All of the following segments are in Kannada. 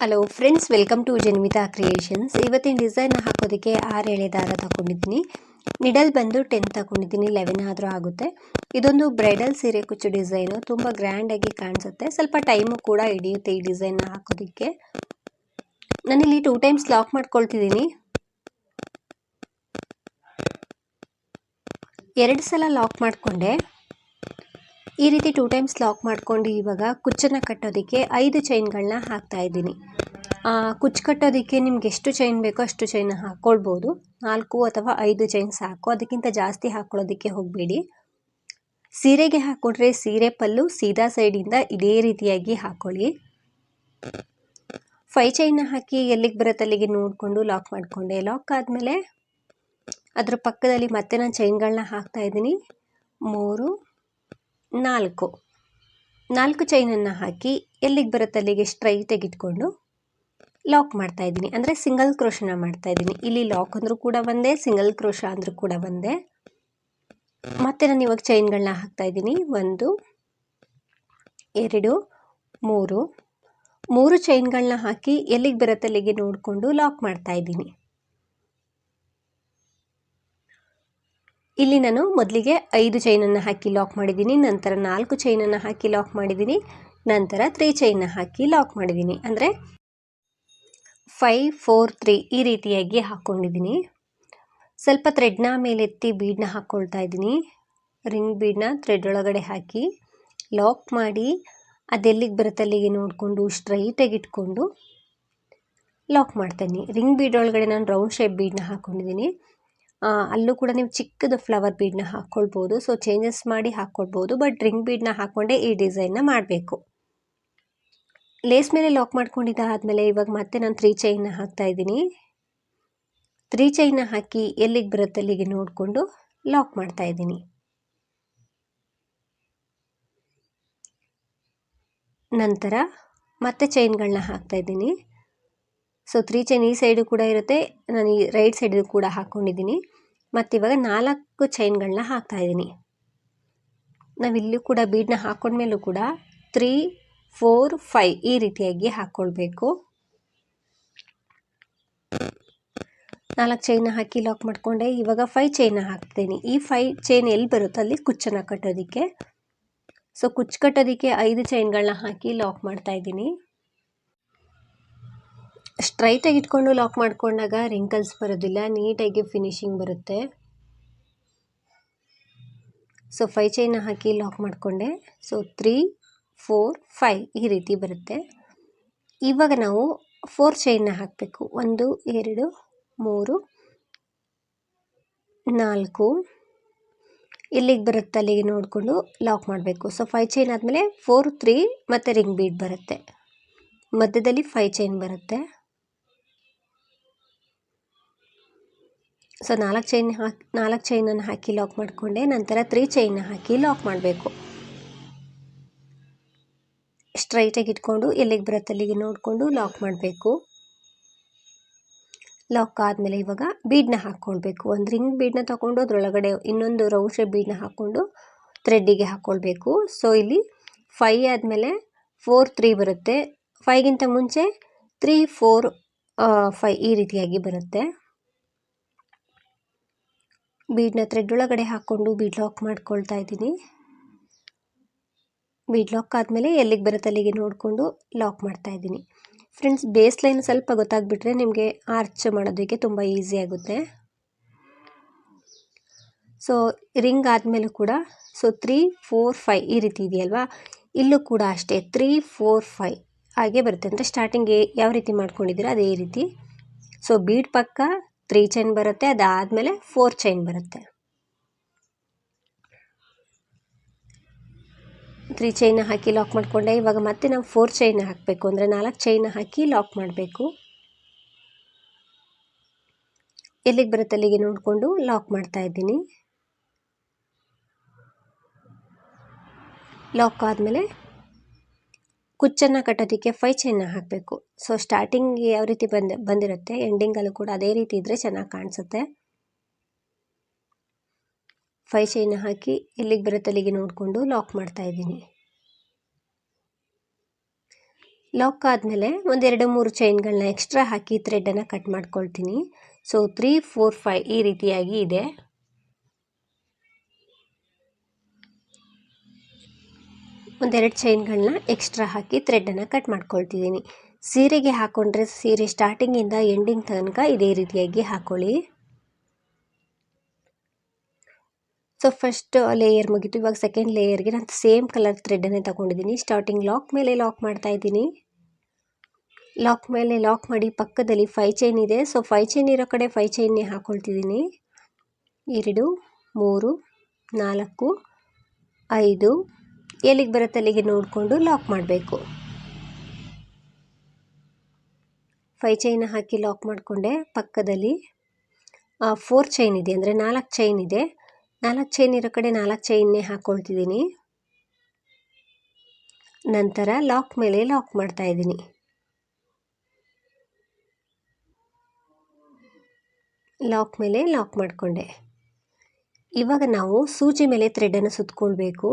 Hello friends welcome to Janmita creations ಇವತ್ತಿನ ಡಿಸೈನ್ ಹಾಕೋದಕ್ಕೆ ಆರು ಎಳೆ ದಾರ ತಗೊಂಡಿದ್ದೀನಿ ನಿಡಲ್ ಬಂದು ಟೆನ್ ತಗೊಂಡಿದ್ದೀನಿ ಲೆವೆನ್ ಆದರೂ ಆಗುತ್ತೆ. ಇದೊಂದು ಬ್ರೈಡಲ್ ಸೀರೆ ಕುಚ್ಚು ಡಿಸೈನು ತುಂಬ ಗ್ರ್ಯಾಂಡಾಗಿ ಕಾಣಿಸುತ್ತೆ. ಸ್ವಲ್ಪ ಟೈಮು ಕೂಡ ಹಿಡಿಯುತ್ತೆ ಈ ಡಿಸೈನ್ನ ಹಾಕೋದಕ್ಕೆ. ನಾನಿಲ್ಲಿ ಟೂ ಟೈಮ್ಸ್ ಲಾಕ್ ಮಾಡ್ಕೊಳ್ತಿದ್ದೀನಿ. ಎರಡು ಸಲ ಲಾಕ್ ಮಾಡಿಕೊಂಡೆ. ಈ ರೀತಿ ಟೂ ಟೈಮ್ಸ್ ಲಾಕ್ ಮಾಡ್ಕೊಂಡು ಇವಾಗ ಕುಚ್ಚನ್ನು ಕಟ್ಟೋದಕ್ಕೆ ಐದು ಚೈನ್ಗಳನ್ನ ಹಾಕ್ತಾ ಇದ್ದೀನಿ. ಕುಚ್ಚು ಕಟ್ಟೋದಕ್ಕೆ ನಿಮ್ಗೆ ಎಷ್ಟು ಚೈನ್ ಬೇಕೋ ಅಷ್ಟು ಚೈನ್ ಹಾಕ್ಕೊಳ್ಬೋದು ನಾಲ್ಕು ಅಥವಾ ಐದು ಚೈನ್ ಸಾಕು. ಅದಕ್ಕಿಂತ ಜಾಸ್ತಿ ಹಾಕ್ಕೊಳ್ಳೋದಕ್ಕೆ ಹೋಗಬೇಡಿ. ಸೀರೆಗೆ ಹಾಕ್ಕೊಂಡ್ರೆ ಸೀರೆ ಪಲ್ಲು ಸೀದಾ ಸೈಡಿಂದ ಇದೇ ರೀತಿಯಾಗಿ ಹಾಕ್ಕೊಳ್ಳಿ ಫೈ ಚೈನ್ ಹಾಕಿ ಎಲ್ಲಿಗೆ ಬರುತ್ತೆ ಅಲ್ಲಿಗೆ ನೋಡಿಕೊಂಡು ಲಾಕ್ ಮಾಡಿಕೊಂಡೆ. ಲಾಕ್ ಆದಮೇಲೆ ಅದರ ಪಕ್ಕದಲ್ಲಿ ಮತ್ತೆ ನಾನು ಚೈನ್ಗಳನ್ನ ಹಾಕ್ತಾ ಇದ್ದೀನಿ. ಮೂರು ನಾಲ್ಕು. ನಾಲ್ಕು ಚೈನನ್ನು ಹಾಕಿ ಎಲ್ಲಿಗೆ ಬರುತ್ತೆ ಅಲ್ಲಿಗೆ ಸ್ಟ್ರೈಟಾಗಿ ಇಟ್ಕೊಂಡು ಲಾಕ್ ಮಾಡ್ತಾ ಇದ್ದೀನಿ. ಅಂದರೆ ಸಿಂಗಲ್ ಕ್ರೋಶನ ಮಾಡ್ತಾ ಇದ್ದೀನಿ. ಇಲ್ಲಿ ಲಾಕ್ ಅಂದರೂ ಕೂಡ ಒಂದೇ, ಸಿಂಗಲ್ ಕ್ರೋಶ ಅಂದರೂ ಕೂಡ ಒಂದೇ. ಮತ್ತೆ ನಾನು ಇವಾಗ ಚೈನ್ಗಳನ್ನ ಹಾಕ್ತಾ ಇದ್ದೀನಿ. ಒಂದು, ಎರಡು, ಮೂರು. ಮೂರು ಚೈನ್ಗಳನ್ನ ಹಾಕಿ ಎಲ್ಲಿಗೆ ಬರುತ್ತೆ ಅಲ್ಲಿಗೆ ನೋಡಿಕೊಂಡು ಲಾಕ್ ಮಾಡ್ತಾ ಇದ್ದೀನಿ. ಇಲ್ಲಿ ನಾನು ಮೊದಲಿಗೆ ಐದು ಚೈನನ್ನು ಹಾಕಿ ಲಾಕ್ ಮಾಡಿದ್ದೀನಿ, ನಂತರ ನಾಲ್ಕು ಚೈನನ್ನು ಹಾಕಿ ಲಾಕ್ ಮಾಡಿದ್ದೀನಿ, ನಂತರ ತ್ರೀ ಚೈನ್ನ ಹಾಕಿ ಲಾಕ್ ಮಾಡಿದ್ದೀನಿ. ಅಂದರೆ ಫೈ ಫೋರ್ ತ್ರೀ ಈ ರೀತಿಯಾಗಿ ಹಾಕ್ಕೊಂಡಿದ್ದೀನಿ ಸ್ವಲ್ಪ ಥ್ರೆಡ್ನ ಮೇಲೆತ್ತಿ ಬೀಡನ್ನ ಹಾಕ್ಕೊಳ್ತಾ ಇದ್ದೀನಿ. ರಿಂಗ್ ಬೀಡ್ನ ಥ್ರೆಡ್ ಒಳಗಡೆ ಹಾಕಿ ಲಾಕ್ ಮಾಡಿ ಅದೆಲ್ಲಿಗೆ ಬರುತ್ತೆ ಅಲ್ಲಿಗೆ ನೋಡಿಕೊಂಡು ಸ್ಟ್ರೈಟಾಗಿ ಇಟ್ಕೊಂಡು ಲಾಕ್ ಮಾಡ್ತೀನಿ ರಿಂಗ್ ಬೀಡ್ ಒಳಗಡೆ ನಾನು ರೌಂಡ್ ಶೇಪ್ ಬೀಡನ್ನ ಹಾಕ್ಕೊಂಡಿದ್ದೀನಿ ಅಲ್ಲೂ ಕೂಡ ನೀವು ಚಿಕ್ಕದು ಫ್ಲವರ್ ಬೀಡನ್ನ ಹಾಕ್ಕೊಳ್ಬೋದು ಸೊ ಚೇಂಜಸ್ ಮಾಡಿ ಹಾಕ್ಕೊಳ್ಬೋದು ಬಟ್ ರಿಂಗ್ ಬೀಡ್ನ ಹಾಕ್ಕೊಂಡೇ ಈ ಡಿಸೈನ್ನ ಮಾಡಬೇಕು. ಲೇಸ್ ಮೇಲೆ ಲಾಕ್ ಮಾಡ್ಕೊಂಡಿದ್ದಾದಮೇಲೆ ಇವಾಗ ಮತ್ತೆ ನಾನು ತ್ರೀ ಚೈನ್ನ ಹಾಕ್ತಾ ಇದ್ದೀನಿ. ತ್ರೀ ಚೈನ್ನ ಹಾಕಿ ಎಲ್ಲಿಗೆ ಬರುತ್ತೆ ಅಲ್ಲಿಗೆ ನೋಡಿಕೊಂಡು ಲಾಕ್ ಮಾಡ್ತಾ ಇದ್ದೀನಿ. ನಂತರ ಮತ್ತೆ ಚೈನ್ಗಳನ್ನ ಹಾಕ್ತಾ ಇದ್ದೀನಿ. ಸೊ ತ್ರೀ ಚೈನ್ ಈ ಸೈಡು ಕೂಡ ಇರುತ್ತೆ. ನಾನು ಈ ರೈಟ್ ಸೈಡು ಕೂಡ ಹಾಕ್ಕೊಂಡಿದ್ದೀನಿ ಮತ್ತು ಇವಾಗ ನಾಲ್ಕು ಚೈನ್ಗಳನ್ನ ಹಾಕ್ತಾ ಇದ್ದೀನಿ. ನಾವಿಲ್ಲೂ ಕೂಡ ಬೀಡನ್ನ ಹಾಕ್ಕೊಂಡ್ಮೇಲೂ ಕೂಡ ತ್ರೀ ಫೋರ್ ಫೈ ಈ ರೀತಿಯಾಗಿ ಹಾಕ್ಕೊಳ್ಬೇಕು ನಾಲ್ಕು ಚೈನ ಹಾಕಿ ಲಾಕ್ ಮಾಡಿಕೊಂಡೆ. ಇವಾಗ ಫೈ ಚೈನ ಹಾಕ್ತೀನಿ. ಈ ಫೈ ಚೈನ್ ಎಲ್ಲಿ ಬರುತ್ತೋ ಅಲ್ಲಿ ಕುಚ್ಚನ್ನು ಕಟ್ಟೋದಕ್ಕೆ. ಸೊ ಕುಚ್ಚು ಕಟ್ಟೋದಕ್ಕೆ ಐದು ಚೈನ್ಗಳನ್ನ ಹಾಕಿ ಲಾಕ್ ಮಾಡ್ತಾ ಇದ್ದೀನಿ. ಸ್ಟ್ರೈಟಾಗಿ ಇಟ್ಕೊಂಡು ಲಾಕ್ ಮಾಡಿಕೊಂಡಾಗ ರಿಂಕಲ್ಸ್ ಬರೋದಿಲ್ಲ, ನೀಟಾಗಿ ಫಿನಿಶಿಂಗ್ ಬರುತ್ತೆ. ಸೊ ಫೈ ಚೈನ ಹಾಕಿ ಲಾಕ್ ಮಾಡಿಕೊಂಡೆ. ಸೊ ತ್ರೀ ಫೋರ್ ಫೈ ಈ ರೀತಿ ಬರುತ್ತೆ. ಇವಾಗ ನಾವು ಫೋರ್ ಚೈನ್ನ ಹಾಕಬೇಕು. ಒಂದು, ಎರಡು, ಮೂರು, ನಾಲ್ಕು. ಇಲ್ಲಿಗೆ ಬರುತ್ತೆ, ಅಲ್ಲಿಗೆ ನೋಡಿಕೊಂಡು ಲಾಕ್ ಮಾಡಬೇಕು. ಸೊ ಫೈ ಚೈನ್ ಆದಮೇಲೆ ಫೋರ್ ತ್ರೀ ಮತ್ತು ರಿಂಗ್ ಬೀಟ್ ಬರುತ್ತೆ. ಮಧ್ಯದಲ್ಲಿ ಫೈ ಚೈನ್ ಬರುತ್ತೆ. ಸೊ ನಾಲ್ಕು ಚೈನ್ ಹಾಕಿ, ನಾಲ್ಕು ಚೈನನ್ನು ಹಾಕಿ ಲಾಕ್ ಮಾಡಿಕೊಂಡೆ. ನಂತರ ತ್ರೀ ಚೈನ್ ಹಾಕಿ ಲಾಕ್ ಮಾಡಬೇಕು. ಸ್ಟ್ರೈಟಾಗಿ ಇಟ್ಕೊಂಡು ಎಲ್ಲಿಗೆ ಬರುತ್ತೆ ಅಲ್ಲಿಗೆ ನೋಡಿಕೊಂಡು ಲಾಕ್ ಮಾಡಬೇಕು. ಲಾಕ್ ಆದಮೇಲೆ ಇವಾಗ ಬೀಡನ್ನ ಹಾಕ್ಕೊಳ್ಬೇಕು. ಒಂದು ರಿಂಗ್ ಬೀಡನ್ನ ತಗೊಂಡು ಅದರೊಳಗಡೆ ಇನ್ನೊಂದು ರೌಂಡ್ ಶೇಪ್ ಬೀಡನ್ನ ಹಾಕ್ಕೊಂಡು ಥ್ರೆಡ್ಡಿಗೆ ಹಾಕ್ಕೊಳ್ಬೇಕು. ಸೊ ಇಲ್ಲಿ ಫೈ ಆದಮೇಲೆ ಫೋರ್ ತ್ರೀ ಬರುತ್ತೆ. ಫೈಗಿಂತ ಮುಂಚೆ ತ್ರೀ ಫೋರ್ ಫೈ ಈ ರೀತಿಯಾಗಿ ಬರುತ್ತೆ. ಬೀಡನ್ನ ಥ್ರೆಡ್ ಒಳಗಡೆ ಹಾಕ್ಕೊಂಡು ಬೀಡ್ ಲಾಕ್ ಮಾಡ್ಕೊಳ್ತಾ ಇದ್ದೀನಿ. ಬೀಡ್ ಲಾಕ್ ಆದಮೇಲೆ ಎಲ್ಲಿಗೆ ಬರುತ್ತೆ ಅಲ್ಲಿಗೆ ನೋಡಿಕೊಂಡು ಲಾಕ್ ಮಾಡ್ತಾ ಇದ್ದೀನಿ. ಫ್ರೆಂಡ್ಸ್, ಬೇಸ್ ಲೈನ್ ಸ್ವಲ್ಪ ಗೊತ್ತಾಗ್ಬಿಟ್ರೆ ನಿಮಗೆ ಆರ್ಚ್ ಮಾಡೋದಕ್ಕೆ ತುಂಬ ಈಸಿ ಆಗುತ್ತೆ. ಸೊ, ರಿಂಗ್ ಆದಮೇಲೂ ಕೂಡ, ಸೊ, ತ್ರೀ, ಫೋರ್ ಫೈ ಈ ರೀತಿ ಇದೆಯಲ್ವಾ? ಇಲ್ಲೂ ಕೂಡ ಅಷ್ಟೇ, ತ್ರೀ, ಫೋರ್ ಫೈ ಹಾಗೆ ಬರುತ್ತೆ. ಅಂದರೆ ಸ್ಟಾರ್ಟಿಂಗ್ ಯಾವ ರೀತಿ ಮಾಡ್ಕೊಂಡಿದ್ದೀರಾ ಅದೇ ರೀತಿ. ಸೊ, ಬೀಡ್ ಪಕ್ಕ ತ್ರೀ ಚೈನ್ ಬರುತ್ತೆ, ಅದಾದಮೇಲೆ ಫೋರ್ ಚೈನ್ ಬರುತ್ತೆ. ತ್ರೀ ಚೈನ್ ಹಾಕಿ ಲಾಕ್ ಮಾಡಿಕೊಂಡೆ, ಇವಾಗ ಮತ್ತೆ ನಾವು ಫೋರ್ ಚೈನ್ ಹಾಕಬೇಕು. ಅಂದರೆ ನಾಲ್ಕು ಚೈನ್ ಹಾಕಿ ಲಾಕ್ ಮಾಡಬೇಕು. ಎಲ್ಲಿಗೆ ಬರುತ್ತೆ, ಅಲ್ಲಿಗೆ ನೋಡಿಕೊಂಡು ಲಾಕ್ ಮಾಡ್ತಾ ಇದ್ದೀನಿ. ಲಾಕ್ ಆದಮೇಲೆ ಕುಚ್ಚನ್ನು ಕಟ್ಟೋದಕ್ಕೆ ಫೈ ಚೈನ್ನ ಹಾಕಬೇಕು. ಸೊ ಸ್ಟಾರ್ಟಿಂಗ್ ಯಾವ ರೀತಿ ಬಂದ, ಬಂದಿರುತ್ತೆ ಎಂಡಿಂಗಲ್ಲೂ ಕೂಡ ಅದೇ ರೀತಿ ಇದ್ದರೆ ಚೆನ್ನಾಗಿ ಕಾಣಿಸುತ್ತೆ. ಫೈ ಚೈನ್ ಹಾಕಿ ಎಲ್ಲಿಗೆ ಬರುತ್ತೆ ಅಲ್ಲಿಗೆ ನೋಡಿಕೊಂಡು ಲಾಕ್ ಮಾಡ್ತಾ ಇದ್ದೀನಿ. ಲಾಕ್ ಆದಮೇಲೆ ಒಂದೆರಡು ಮೂರು ಚೈನ್ಗಳನ್ನ ಎಕ್ಸ್ಟ್ರಾ ಹಾಕಿ ಥ್ರೆಡನ್ನು ಕಟ್ ಮಾಡ್ಕೊಳ್ತೀನಿ. ಸೊ ತ್ರೀ ಫೋರ್ ಫೈ ಈ ರೀತಿಯಾಗಿ ಇದೆ. ಒಂದೆರಡು ಚೈನ್ಗಳನ್ನ ಎಕ್ಸ್ಟ್ರಾ ಹಾಕಿ ಥ್ರೆಡನ್ನು ಕಟ್ ಮಾಡ್ಕೊಳ್ತಿದ್ದೀನಿ. ಸೀರೆಗೆ ಹಾಕ್ಕೊಂಡ್ರೆ ಸೀರೆ ಸ್ಟಾರ್ಟಿಂಗಿಂದ ಎಂಡಿಂಗ್ ತನಕ ಇದೇ ರೀತಿಯಾಗಿ ಹಾಕ್ಕೊಳ್ಳಿ ಸೊ ಫಸ್ಟ್ ಲೇಯರ್ ಮುಗೀತು. ಇವಾಗ ಸೆಕೆಂಡ್ ಲೇಯರ್ಗೆ ನಾನು ಸೇಮ್ ಕಲರ್ ಥ್ರೆಡನ್ನೇ ತಗೊಂಡಿದ್ದೀನಿ. ಸ್ಟಾರ್ಟಿಂಗ್ ಲಾಕ್ ಮೇಲೆ ಲಾಕ್ ಮಾಡ್ತಾ ಇದ್ದೀನಿ. ಲಾಕ್ ಮೇಲೆ ಲಾಕ್ ಮಾಡಿ ಪಕ್ಕದಲ್ಲಿ ಫೈ ಚೈನ್ ಇದೆ. ಸೊ ಫೈ ಚೈನ್ ಇರೋ ಕಡೆ ಫೈ ಚೈನ್ನೇ ಹಾಕ್ಕೊಳ್ತಿದ್ದೀನಿ ಎರಡು, ಮೂರು, ನಾಲ್ಕು, ಐದು ಎಲ್ಲಿಗೆ ಬರುತ್ತೆ ಅಲ್ಲಿಗೆ ನೋಡಿಕೊಂಡು ಲಾಕ್ ಮಾಡಬೇಕು. ಫೈ ಚೈನ್ ಹಾಕಿ ಲಾಕ್ ಮಾಡಿಕೊಂಡೆ ಪಕ್ಕದಲ್ಲಿ. ಫೋರ್ ಚೈನ್ ಇದೆ, ಅಂದರೆ ನಾಲ್ಕು ಚೈನ್ ಇದೆ. ನಾಲ್ಕು ಚೈನ್ ಇರೋ ಕಡೆ ನಾಲ್ಕು ಚೈನ್ನೇ ಹಾಕ್ಕೊಳ್ತಿದ್ದೀನಿ ನಂತರ ಲಾಕ್ ಮೇಲೆ ಲಾಕ್ ಮಾಡ್ತಾ ಇದ್ದೀನಿ. ಲಾಕ್ ಮೇಲೆ ಲಾಕ್ ಮಾಡಿಕೊಂಡೆ. ಇವಾಗ ನಾವು ಸೂಜಿ ಮೇಲೆ ಥ್ರೆಡನ್ನು ಸುತ್ತಕೊಳ್ಬೇಕು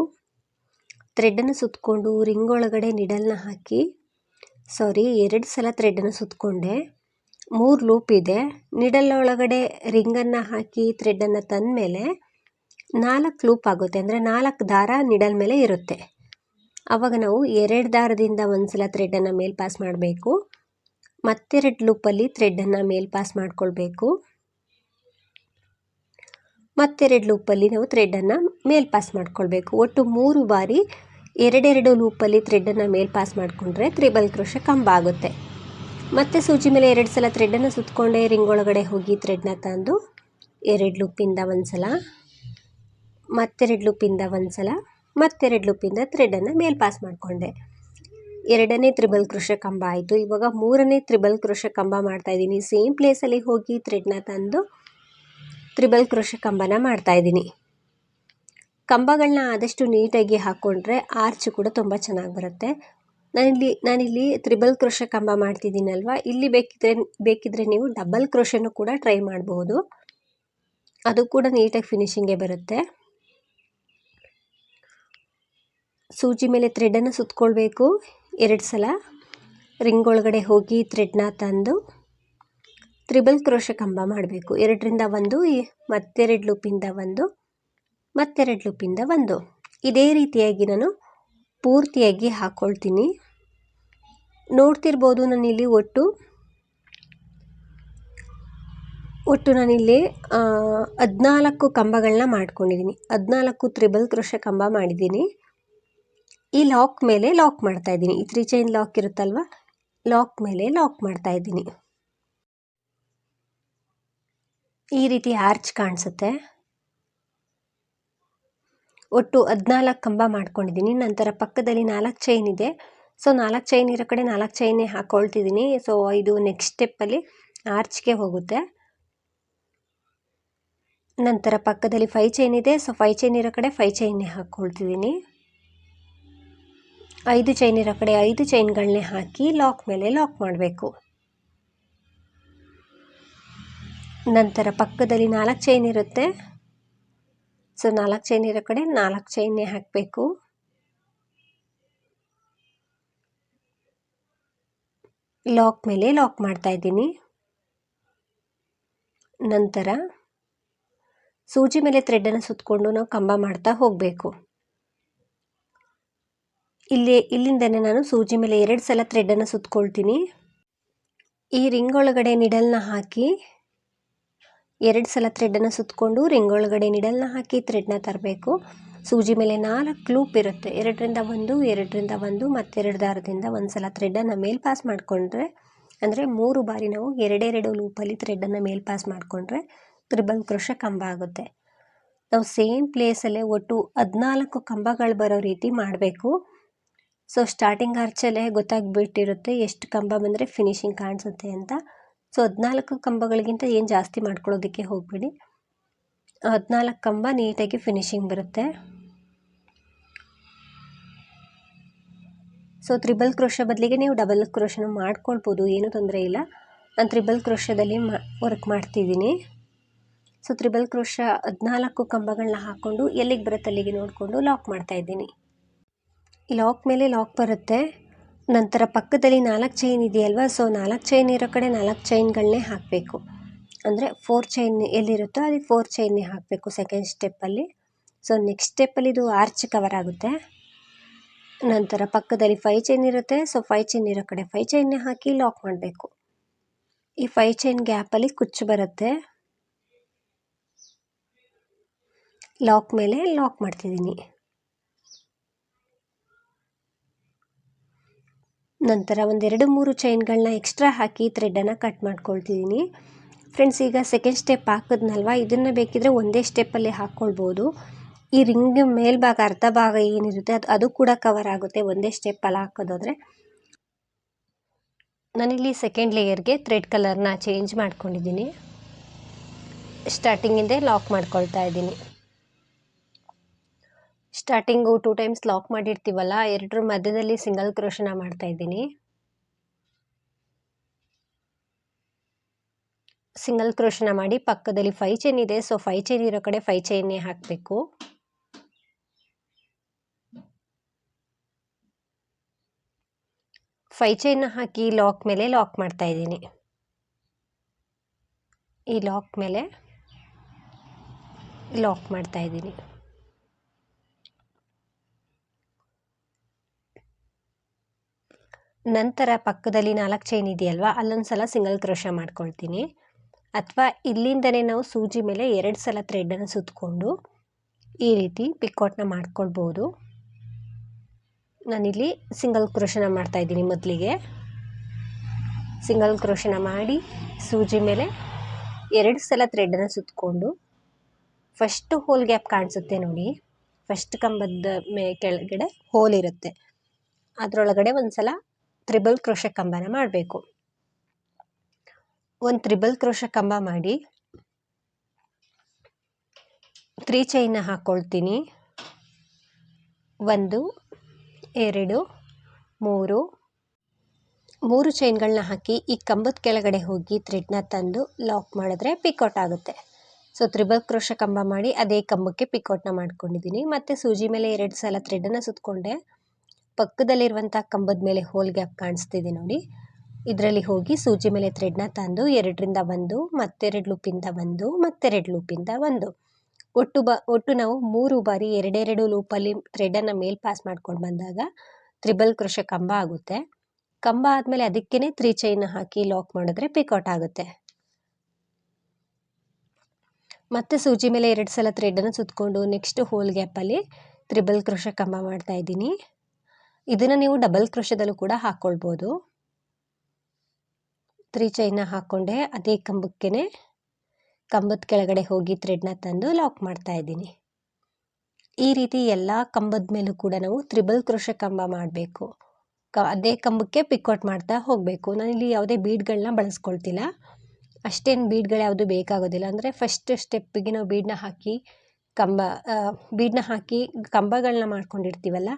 ಥ್ರೆಡನ್ನು ಸುತ್ತಕೊಂಡು ರಿಂಗ್ ಒಳಗಡೆ ನಿಡಲ್ನ ಹಾಕಿ, ಸಾರಿ, ಎರಡು ಸಲ ಥ್ರೆಡನ್ನು ಸುತ್ತಕೊಂಡೆ ಮೂರು ಲೂಪ್ ಇದೆ. ನಿಡಲ್ ಒಳಗಡೆ ರಿಂಗನ್ನು ಹಾಕಿ ಥ್ರೆಡನ್ನು ತಂದಮೇಲೆ ನಾಲ್ಕು ಲೂಪ್ ಆಗುತ್ತೆ. ಅಂದರೆ ನಾಲ್ಕು ದಾರ ನಿಡಲ್ ಮೇಲೆ ಇರುತ್ತೆ. ಆವಾಗ ನಾವು ಎರಡು ದಾರದಿಂದ ಒಂದು ಸಲ ಮೇಲ್ ಪಾಸ್ ಮಾಡಬೇಕು. ಮತ್ತೆರಡು ಲೂಪಲ್ಲಿ ಥ್ರೆಡನ್ನು ಮೇಲ್ ಪಾಸ್ ಮಾಡ್ಕೊಳ್ಬೇಕು. ಮತ್ತೆರಡು ಲೂಪಲ್ಲಿ ನಾವು ಥ್ರೆಡನ್ನು ಮೇಲ್ ಪಾಸ್ ಮಾಡ್ಕೊಳ್ಬೇಕು. ಒಟ್ಟು ಮೂರು ಬಾರಿ ಎರಡೆರಡು ಲೂಪಲ್ಲಿ ಥ್ರೆಡನ್ನು ಮೇಲ್ ಪಾಸ್ ಮಾಡಿಕೊಂಡ್ರೆ ತ್ರಿಬಲ್ ಕ್ರೋಶ ಕಂಬ ಆಗುತ್ತೆ. ಮತ್ತೆ ಸೂಜಿ ಮೇಲೆ ಎರಡು ಸಲ ಥ್ರೆಡನ್ನು ಸುತ್ತಕೊಂಡೆ ರಿಂಗ್ ಒಳಗಡೆ ಹೋಗಿ ಥ್ರೆಡ್ನ ತಂದು ಎರಡು ಲೂಪಿಂದ ಒಂದು ಸಲ ಮತ್ತೆರಡು ಲೂಪಿಂದ ಒಂದು ಸಲ ಮತ್ತೆರಡು ಲೂಪಿಂದ ಥ್ರೆಡನ್ನು ಮೇಲ್ ಪಾಸ್ ಮಾಡಿಕೊಂಡೆ. ಎರಡನೇ ತ್ರಿಬಲ್ ಕೃಷ ಕಂಬ ಆಯಿತು. ಇವಾಗ ಮೂರನೇ ತ್ರಿಬಲ್ ಕೃಷ ಕಂಬ ಮಾಡ್ತಾಯಿದ್ದೀನಿ ಸೇಮ್ ಪ್ಲೇಸಲ್ಲಿ ಹೋಗಿ ಥ್ರೆಡ್ನ ತಂದು ತ್ರಿಬಲ್ ಕ್ರೋಶ ಕಂಬನ ಮಾಡ್ತಾ ಇದ್ದೀನಿ. ಕಂಬಗಳನ್ನ ಆದಷ್ಟು ನೀಟಾಗಿ ಹಾಕ್ಕೊಂಡ್ರೆ ಆರ್ಚ್ ಕೂಡ ತುಂಬ ಚೆನ್ನಾಗಿ ಬರುತ್ತೆ. ನಾನಿಲ್ಲಿ ನಾನಿಲ್ಲಿ ತ್ರಿಬಲ್ ಕ್ರೋಶ ಕಂಬ ಮಾಡ್ತಿದ್ದೀನಲ್ವ? ಇಲ್ಲಿ ಬೇಕಿದ್ರೆ ಬೇಕಿದ್ರೆ ನೀವು ಡಬಲ್ ಕ್ರೋಶನು ಕೂಡ ಟ್ರೈ ಮಾಡಬಹುದು ಅದು ಕೂಡ ನೀಟಾಗಿ ಫಿನಿಶಿಂಗೇ ಬರುತ್ತೆ. ಸೂಜಿ ಮೇಲೆ ಥ್ರೆಡನ್ನು ಸುತ್ತಕೊಳ್ಬೇಕು ಎರಡು ಸಲ. ರಿಂಗ್ ಒಳಗಡೆ ಹೋಗಿ ಥ್ರೆಡ್ನ ತಂದು ತ್ರಿಬಲ್ ಕ್ರೋಶ ಕಂಬ ಮಾಡಬೇಕು. ಎರಡರಿಂದ ಒಂದು ಮತ್ತೆರಡು ಲೂಪಿಂದ ಒಂದು, ಮತ್ತೆರಡು ಲೂಪಿಂದ ಒಂದು. ಇದೇ ರೀತಿಯಾಗಿ ನಾನು ಪೂರ್ತಿಯಾಗಿ ಹಾಕ್ಕೊಳ್ತೀನಿ ನೋಡ್ತಿರ್ಬೋದು ನಾನಿಲ್ಲಿ ಒಟ್ಟು ಒಟ್ಟು ನಾನಿಲ್ಲಿ ಹದಿನಾಲ್ಕು ಕಂಬಗಳನ್ನ ಮಾಡ್ಕೊಂಡಿದ್ದೀನಿ ಹದಿನಾಲ್ಕು ತ್ರಿಬಲ್ ಕ್ರೋಶ ಕಂಬ ಮಾಡಿದ್ದೀನಿ ಈ ಲಾಕ್ ಮೇಲೆ ಲಾಕ್ ಮಾಡ್ತಾ ಇದ್ದೀನಿ. ಈ ತ್ರೀ ಚೈನ್ ಲಾಕ್ ಇರುತ್ತಲ್ವ? ಲಾಕ್ ಮೇಲೆ ಲಾಕ್ ಮಾಡ್ತಾ ಇದ್ದೀನಿ. ಈ ರೀತಿ ಆರ್ಚ್ ಕಾಣಿಸುತ್ತೆ. ಒಟ್ಟು ಹದಿನಾಲ್ಕು ಕಂಬ ಮಾಡ್ಕೊಂಡಿದ್ದೀನಿ. ನಂತರ ಪಕ್ಕದಲ್ಲಿ ನಾಲ್ಕು ಚೈನ್ ಇದೆ. ಸೊ ನಾಲ್ಕು ಚೈನ್ ಇರೋ ಕಡೆ ನಾಲ್ಕು ಚೈನೇ ಹಾಕ್ಕೊಳ್ತಿದ್ದೀನಿ ಸೊ ಇದು ನೆಕ್ಸ್ಟ್ ಸ್ಟೆಪ್ಪಲ್ಲಿ ಆರ್ಚ್ಗೆ ಹೋಗುತ್ತೆ. ನಂತರ ಪಕ್ಕದಲ್ಲಿ ಫೈ ಚೈನ್ ಇದೆ. ಸೊ ಫೈ ಚೈನ್ ಇರೋ ಕಡೆ ಫೈ ಚೈನ್ನೇ ಹಾಕ್ಕೊಳ್ತಿದ್ದೀನಿ ಐದು ಚೈನ್ ಇರೋ ಕಡೆ ಐದು ಚೈನ್ಗಳನ್ನೇ ಹಾಕಿ ಲಾಕ್ ಮೇಲೆ ಲಾಕ್ ಮಾಡಬೇಕು. ನಂತರ ಪಕ್ಕದಲ್ಲಿ ನಾಲ್ಕು ಚೈನ್ ಇರುತ್ತೆ. ಸೊ ನಾಲ್ಕು ಚೈನ್ ಇರೋ ಕಡೆ ನಾಲ್ಕು ಚೈನೇ ಹಾಕಬೇಕು. ಲಾಕ್ ಮೇಲೆ ಲಾಕ್ ಮಾಡ್ತಾ ಇದ್ದೀನಿ. ನಂತರ ಸೂಜಿ ಮೇಲೆ ಥ್ರೆಡನ್ನು ಸುತ್ತಕೊಂಡು ನಾವು ಕಂಬ ಮಾಡ್ತಾ ಹೋಗಬೇಕು. ಇಲ್ಲಿ, ಇಲ್ಲಿಂದನೇ ನಾನು ಸೂಜಿ ಮೇಲೆ ಎರಡು ಸಲ ಥ್ರೆಡನ್ನು ಸುತ್ತಕೊಳ್ತೀನಿ ಈ ರಿಂಗ್ ಒಳಗಡೆ ನಿಡಲ್ನ ಹಾಕಿ ಎರಡು ಸಲ ಥ್ರೆಡನ್ನು ಸುತ್ತಕೊಂಡು ರಿಂಗ್ ಒಳಗಡೆ ನಿಡಲ್ನ ಹಾಕಿ ಥ್ರೆಡ್ನ ತರಬೇಕು. ಸೂಜಿ ಮೇಲೆ ನಾಲ್ಕು ಲೂಪ್ ಇರುತ್ತೆ. ಎರಡರಿಂದ ಒಂದು ಎರಡರಿಂದ ಒಂದು ಮತ್ತೆರಡು ದಾರದಿಂದ ಒಂದು ಸಲ ಥ್ರೆಡನ್ನು ಮೇಲ್ ಪಾಸ್ ಮಾಡಿಕೊಂಡ್ರೆ, ಅಂದರೆ ಮೂರು ಬಾರಿ ನಾವು ಎರಡೆರಡು ಲೂಪಲ್ಲಿ ಥ್ರೆಡನ್ನು ಮೇಲ್ ಪಾಸ್ ಮಾಡಿಕೊಂಡ್ರೆ ತ್ರಿಬಲ್ ಕ್ರೋಶ ಕಂಬ ಆಗುತ್ತೆ. ನಾವು ಸೇಮ್ ಪ್ಲೇಸಲ್ಲೇ ಒಟ್ಟು ಹದಿನಾಲ್ಕು ಕಂಬಗಳು ಬರೋ ರೀತಿ ಮಾಡಬೇಕು. ಸೊ, ಸ್ಟಾರ್ಟಿಂಗ್ ಆರ್ಚಲ್ಲೇ ಗೊತ್ತಾಗ್ಬಿಟ್ಟಿರುತ್ತೆ ಎಷ್ಟು ಕಂಬ ಬಂದರೆ ಫಿನಿಶಿಂಗ್ ಕಾಣಿಸುತ್ತೆ ಅಂತ. ಸೊ ಹದಿನಾಲ್ಕು ಕಂಬಗಳಿಗಿಂತ ಏನು ಜಾಸ್ತಿ ಮಾಡ್ಕೊಳ್ಳೋದಕ್ಕೆ ಹೋಗಬೇಡಿ. ಹದಿನಾಲ್ಕು ಕಂಬ ನೀಟಾಗಿ ಫಿನಿಶಿಂಗ್ ಬರುತ್ತೆ. ಸೊ ತ್ರಿಬಲ್ ಕ್ರೋಶ ಬದಲಿಗೆ ನೀವು ಡಬಲ್ ಕ್ರೋಶನ ಮಾಡ್ಕೊಳ್ಬೋದು, ಏನೂ ತೊಂದರೆ ಇಲ್ಲ. ನಾನು ತ್ರಿಬಲ್ ಕ್ರೋಶದಲ್ಲಿ ಮಾ ವರ್ಕ್ ಮಾಡ್ತಿದ್ದೀನಿ. ಸೊ ತ್ರಿಬಲ್ ಕ್ರೋಶ ಹದಿನಾಲ್ಕು ಕಂಬಗಳನ್ನ ಹಾಕ್ಕೊಂಡು ಎಲ್ಲಿಗೆ ಬರುತ್ತೆ ಅಲ್ಲಿಗೆ ನೋಡಿಕೊಂಡು ಲಾಕ್ ಮಾಡ್ತಾಯಿದ್ದೀನಿ ಲಾಕ್ ಮೇಲೆ ಲಾಕ್ ಬರುತ್ತೆ. ನಂತರ ಪಕ್ಕದಲ್ಲಿ ನಾಲ್ಕು ಚೈನ್ ಇದೆಯಲ್ವಾ? ಸೊ ನಾಲ್ಕು ಚೈನ್ ಇರೋ ಕಡೆ ನಾಲ್ಕು ಚೈನ್ಗಳನ್ನೇ ಹಾಕಬೇಕು. ಅಂದರೆ ಫೋರ್ ಚೈನ್ ಎಲ್ಲಿರುತ್ತೋ ಅಲ್ಲಿ ಫೋರ್ ಚೈನ್ನೇ ಹಾಕಬೇಕು ಸೆಕೆಂಡ್ ಸ್ಟೆಪ್ಪಲ್ಲಿ ಸೊ ನೆಕ್ಸ್ಟ್ ಸ್ಟೆಪ್ಪಲ್ಲಿ ಇದು ಆರ್ಚ್ ಕವರ್ ಆಗುತ್ತೆ. ನಂತರ ಪಕ್ಕದಲ್ಲಿ ಫೈ ಚೈನ್ ಇರುತ್ತೆ. ಸೊ ಫೈ ಚೈನ್ ಇರೋ ಕಡೆ ಫೈ ಚೈನ್ನೇ ಹಾಕಿ ಲಾಕ್ ಮಾಡಬೇಕು. ಈ ಫೈ ಚೈನ್ ಗ್ಯಾಪಲ್ಲಿ ಕುಚ್ಚು ಬರುತ್ತೆ. ಲಾಕ್ ಮೇಲೆ ಲಾಕ್ ಮಾಡ್ತಿದ್ದೀನಿ. ನಂತರ ಒಂದೆರಡು ಮೂರು ಚೈನ್ಗಳನ್ನ ಎಕ್ಸ್ಟ್ರಾ ಹಾಕಿ ಥ್ರೆಡನ್ನು ಕಟ್ ಮಾಡ್ಕೊಳ್ತಿದ್ದೀನಿ ಫ್ರೆಂಡ್ಸ್ ಈಗ ಸೆಕೆಂಡ್ ಸ್ಟೆಪ್ ಹಾಕಿದ್ನಲ್ವ? ಇದನ್ನು ಬೇಕಿದ್ರೆ ಒಂದೇ ಸ್ಟೆಪ್ಪಲ್ಲಿ ಹಾಕ್ಕೊಳ್ಬೋದು ಈ ರಿಂಗ್ ಮೇಲ್ಭಾಗ, ಅರ್ಧ ಭಾಗ ಏನಿರುತ್ತೆ, ಅದು ಅದು ಕೂಡ ಕವರ್ ಆಗುತ್ತೆ ಒಂದೇ ಸ್ಟೆಪ್ಪಲ್ಲಿ ಹಾಕೋದಾದರೆ. ನಾನಿಲ್ಲಿ ಸೆಕೆಂಡ್ ಲೇಯರ್ಗೆ ಥ್ರೆಡ್ ಕಲರ್ನ ಚೇಂಜ್ ಮಾಡ್ಕೊಂಡಿದ್ದೀನಿ ಸ್ಟಾರ್ಟಿಂಗಿಂದೇ ಲಾಕ್ ಮಾಡ್ಕೊಳ್ತಾ ಇದ್ದೀನಿ ಸ್ಟಾರ್ಟಿಂಗು ಟೂ ಟೈಮ್ಸ್ ಲಾಕ್ ಮಾಡಿರ್ತೀವಲ್ಲ, ಎರಡರ ಮಧ್ಯದಲ್ಲಿ ಸಿಂಗಲ್ ಕ್ರೋಶನ ಮಾಡ್ತಾ ಇದ್ದೀನಿ. ಸಿಂಗಲ್ ಕ್ರೋಶನ ಮಾಡಿ ಪಕ್ಕದಲ್ಲಿ ಫೈ ಚೈನ್ ಇದೆ ಸೊ ಫೈ ಚೈನ್ ಇರೋ ಕಡೆ ಫೈ ಚೈನೇ ಹಾಕಬೇಕು. ಫೈ ಚೈನ್ ಹಾಕಿ ಲಾಕ್ ಮೇಲೆ ಲಾಕ್ ಮಾಡ್ತಾ ಇದ್ದೀನಿ. ಈ ಲಾಕ್ ಮೇಲೆ ಲಾಕ್ ಮಾಡ್ತಾ ಇದ್ದೀನಿ. ನಂತರ ಪಕ್ಕದಲ್ಲಿ ನಾಲ್ಕು ಚೈನ್ ಇದೆಯಲ್ವಾ? ಅಲ್ಲೊಂದು ಸಲ ಸಿಂಗಲ್ ಕ್ರೋಶ ಮಾಡ್ಕೊಳ್ತೀನಿ. ಅಥವಾ ಇಲ್ಲಿಂದನೇ ನಾವು ಸೂಜಿ ಮೇಲೆ ಎರಡು ಸಲ ಥ್ರೆಡನ್ನು ಸುತ್ತಕೊಂಡು ಈ ರೀತಿ ಪಿಕ್ಔಟ್ನ ಮಾಡ್ಕೊಳ್ಬೋದು. ನಾನಿಲ್ಲಿ ಸಿಂಗಲ್ ಕ್ರೋಶನ ಮಾಡ್ತಾಯಿದ್ದೀನಿ ಮೊದಲಿಗೆ. ಸಿಂಗಲ್ ಕ್ರೋಶನ ಮಾಡಿ ಸೂಜಿ ಮೇಲೆ ಎರಡು ಸಲ ಥ್ರೆಡನ್ನು ಸುತ್ತಕೊಂಡು ಫಸ್ಟು ಹೋಲ್ ಗ್ಯಾಪ್ ಕಾಣಿಸುತ್ತೆ ನೋಡಿ. ಫಸ್ಟ್ ಕಂಬದ ಮೇ ಕೆಳಗಡೆ ಹೋಲ್ ಇರುತ್ತೆ. ಅದರೊಳಗಡೆ ಒಂದು ಸಲ ತ್ರಿಬಲ್ ಕ್ರೋಶ ಕಂಬನ ಮಾಡಬೇಕು. ಒಂದು ತ್ರಿಬಲ್ ಕ್ರೋಶ ಕಂಬ ಮಾಡಿ ತ್ರೀ ಚೈನ್ನ ಹಾಕ್ಕೊಳ್ತೀನಿ ಒಂದು, ಎರಡು, ಮೂರು. ಮೂರು ಚೈನ್ಗಳನ್ನ ಹಾಕಿ ಈ ಕಂಬದ ಕೆಳಗಡೆ ಹೋಗಿ ಥ್ರೆಡ್ನ ತಂದು ಲಾಕ್ ಮಾಡಿದ್ರೆ ಪಿಕೌಟ್ ಆಗುತ್ತೆ. ಸೊ, ತ್ರಿಬಲ್ ಕ್ರೋಶ ಕಂಬ ಮಾಡಿ ಅದೇ ಕಂಬಕ್ಕೆ ಪಿಕೌಟ್ನ ಮಾಡ್ಕೊಂಡಿದ್ದೀನಿ ಮತ್ತು ಸೂಜಿ ಮೇಲೆ ಎರಡು ಸಲ ಥ್ರೆಡನ್ನು ಸುತ್ತಕೊಂಡೆ ಪಕ್ಕದಲ್ಲಿರುವಂಥ ಕಂಬದ ಮೇಲೆ ಹೋಲ್ ಗ್ಯಾಪ್ ಕಾಣಿಸ್ತಿದೆ ನೋಡಿ. ಇದರಲ್ಲಿ ಹೋಗಿ ಸೂಜಿ ಮೇಲೆ ಥ್ರೆಡ್ನ ತಂದು ಎರಡರಿಂದ ಒಂದು, ಮತ್ತೆರಡು ಲೂಪಿಂದ ಒಂದು, ಮತ್ತೆರಡು ಲೂಪಿಂದ ಒಂದು. ಒಟ್ಟು ಬ, ಒಟ್ಟು ನಾವು ಮೂರು ಬಾರಿ ಎರಡೆರಡು ಲೂಪಲ್ಲಿ ಥ್ರೆಡನ್ನು ಮೇಲ್ ಪಾಸ್ ಮಾಡ್ಕೊಂಡು ಬಂದಾಗ ತ್ರಿಬಲ್ ಕೃಷ ಕಂಬ ಆಗುತ್ತೆ. ಕಂಬ ಆದಮೇಲೆ ಅದಕ್ಕೇ ತ್ರೀ ಚೈನ್ ಹಾಕಿ ಲಾಕ್ ಮಾಡಿದ್ರೆ ಪಿಕೌಟ್ ಆಗುತ್ತೆ. ಮತ್ತೆ ಸೂಜಿ ಮೇಲೆ ಎರಡು ಸಲ ಥ್ರೆಡನ್ನು ಸುತ್ತಕೊಂಡು ನೆಕ್ಸ್ಟ್ ಹೋಲ್ ಗ್ಯಾಪಲ್ಲಿ ತ್ರಿಬಲ್ ಕೃಷ ಕಂಬ ಮಾಡ್ತಾ ಇದ್ದೀನಿ. ಇದನ್ನು ನೀವು ಡಬಲ್ ಕ್ರೋಶದಲ್ಲೂ ಕೂಡ ಹಾಕ್ಕೊಳ್ಬೋದು ತ್ರೀ ಚೈನ ಹಾಕ್ಕೊಂಡೆ ಅದೇ ಕಂಬಕ್ಕೇ ಕಂಬದ ಕೆಳಗಡೆ ಹೋಗಿ ಥ್ರೆಡ್ನ ತಂದು ಲಾಕ್ ಮಾಡ್ತಾ ಇದ್ದೀನಿ. ಈ ರೀತಿ ಎಲ್ಲ ಕಂಬದ ಮೇಲೂ ಕೂಡ ನಾವು ತ್ರಿಬಲ್ ಕ್ರೋಶ ಕಂಬ ಮಾಡಬೇಕು. ಕ, ಅದೇ ಕಂಬಕ್ಕೆ ಪಿಕ್ಔಟ್ ಮಾಡ್ತಾ ಹೋಗಬೇಕು. ನಾನಿಲ್ಲಿ ಯಾವುದೇ ಬೀಡ್ಗಳನ್ನ ಬಳಸ್ಕೊಳ್ತಿಲ್ಲ. ಅಷ್ಟೇನು ಬೀಡ್ಗಳು ಯಾವುದು ಬೇಕಾಗೋದಿಲ್ಲ. ಅಂದರೆ ಫಸ್ಟ್ ಸ್ಟೆಪ್ಪಿಗೆ ನಾವು ಬೀಡನ್ನ ಹಾಕಿ ಕಂಬ ಬೀಡನ್ನ ಹಾಕಿ ಕಂಬಗಳನ್ನ ಮಾಡ್ಕೊಂಡಿರ್ತೀವಲ್ಲ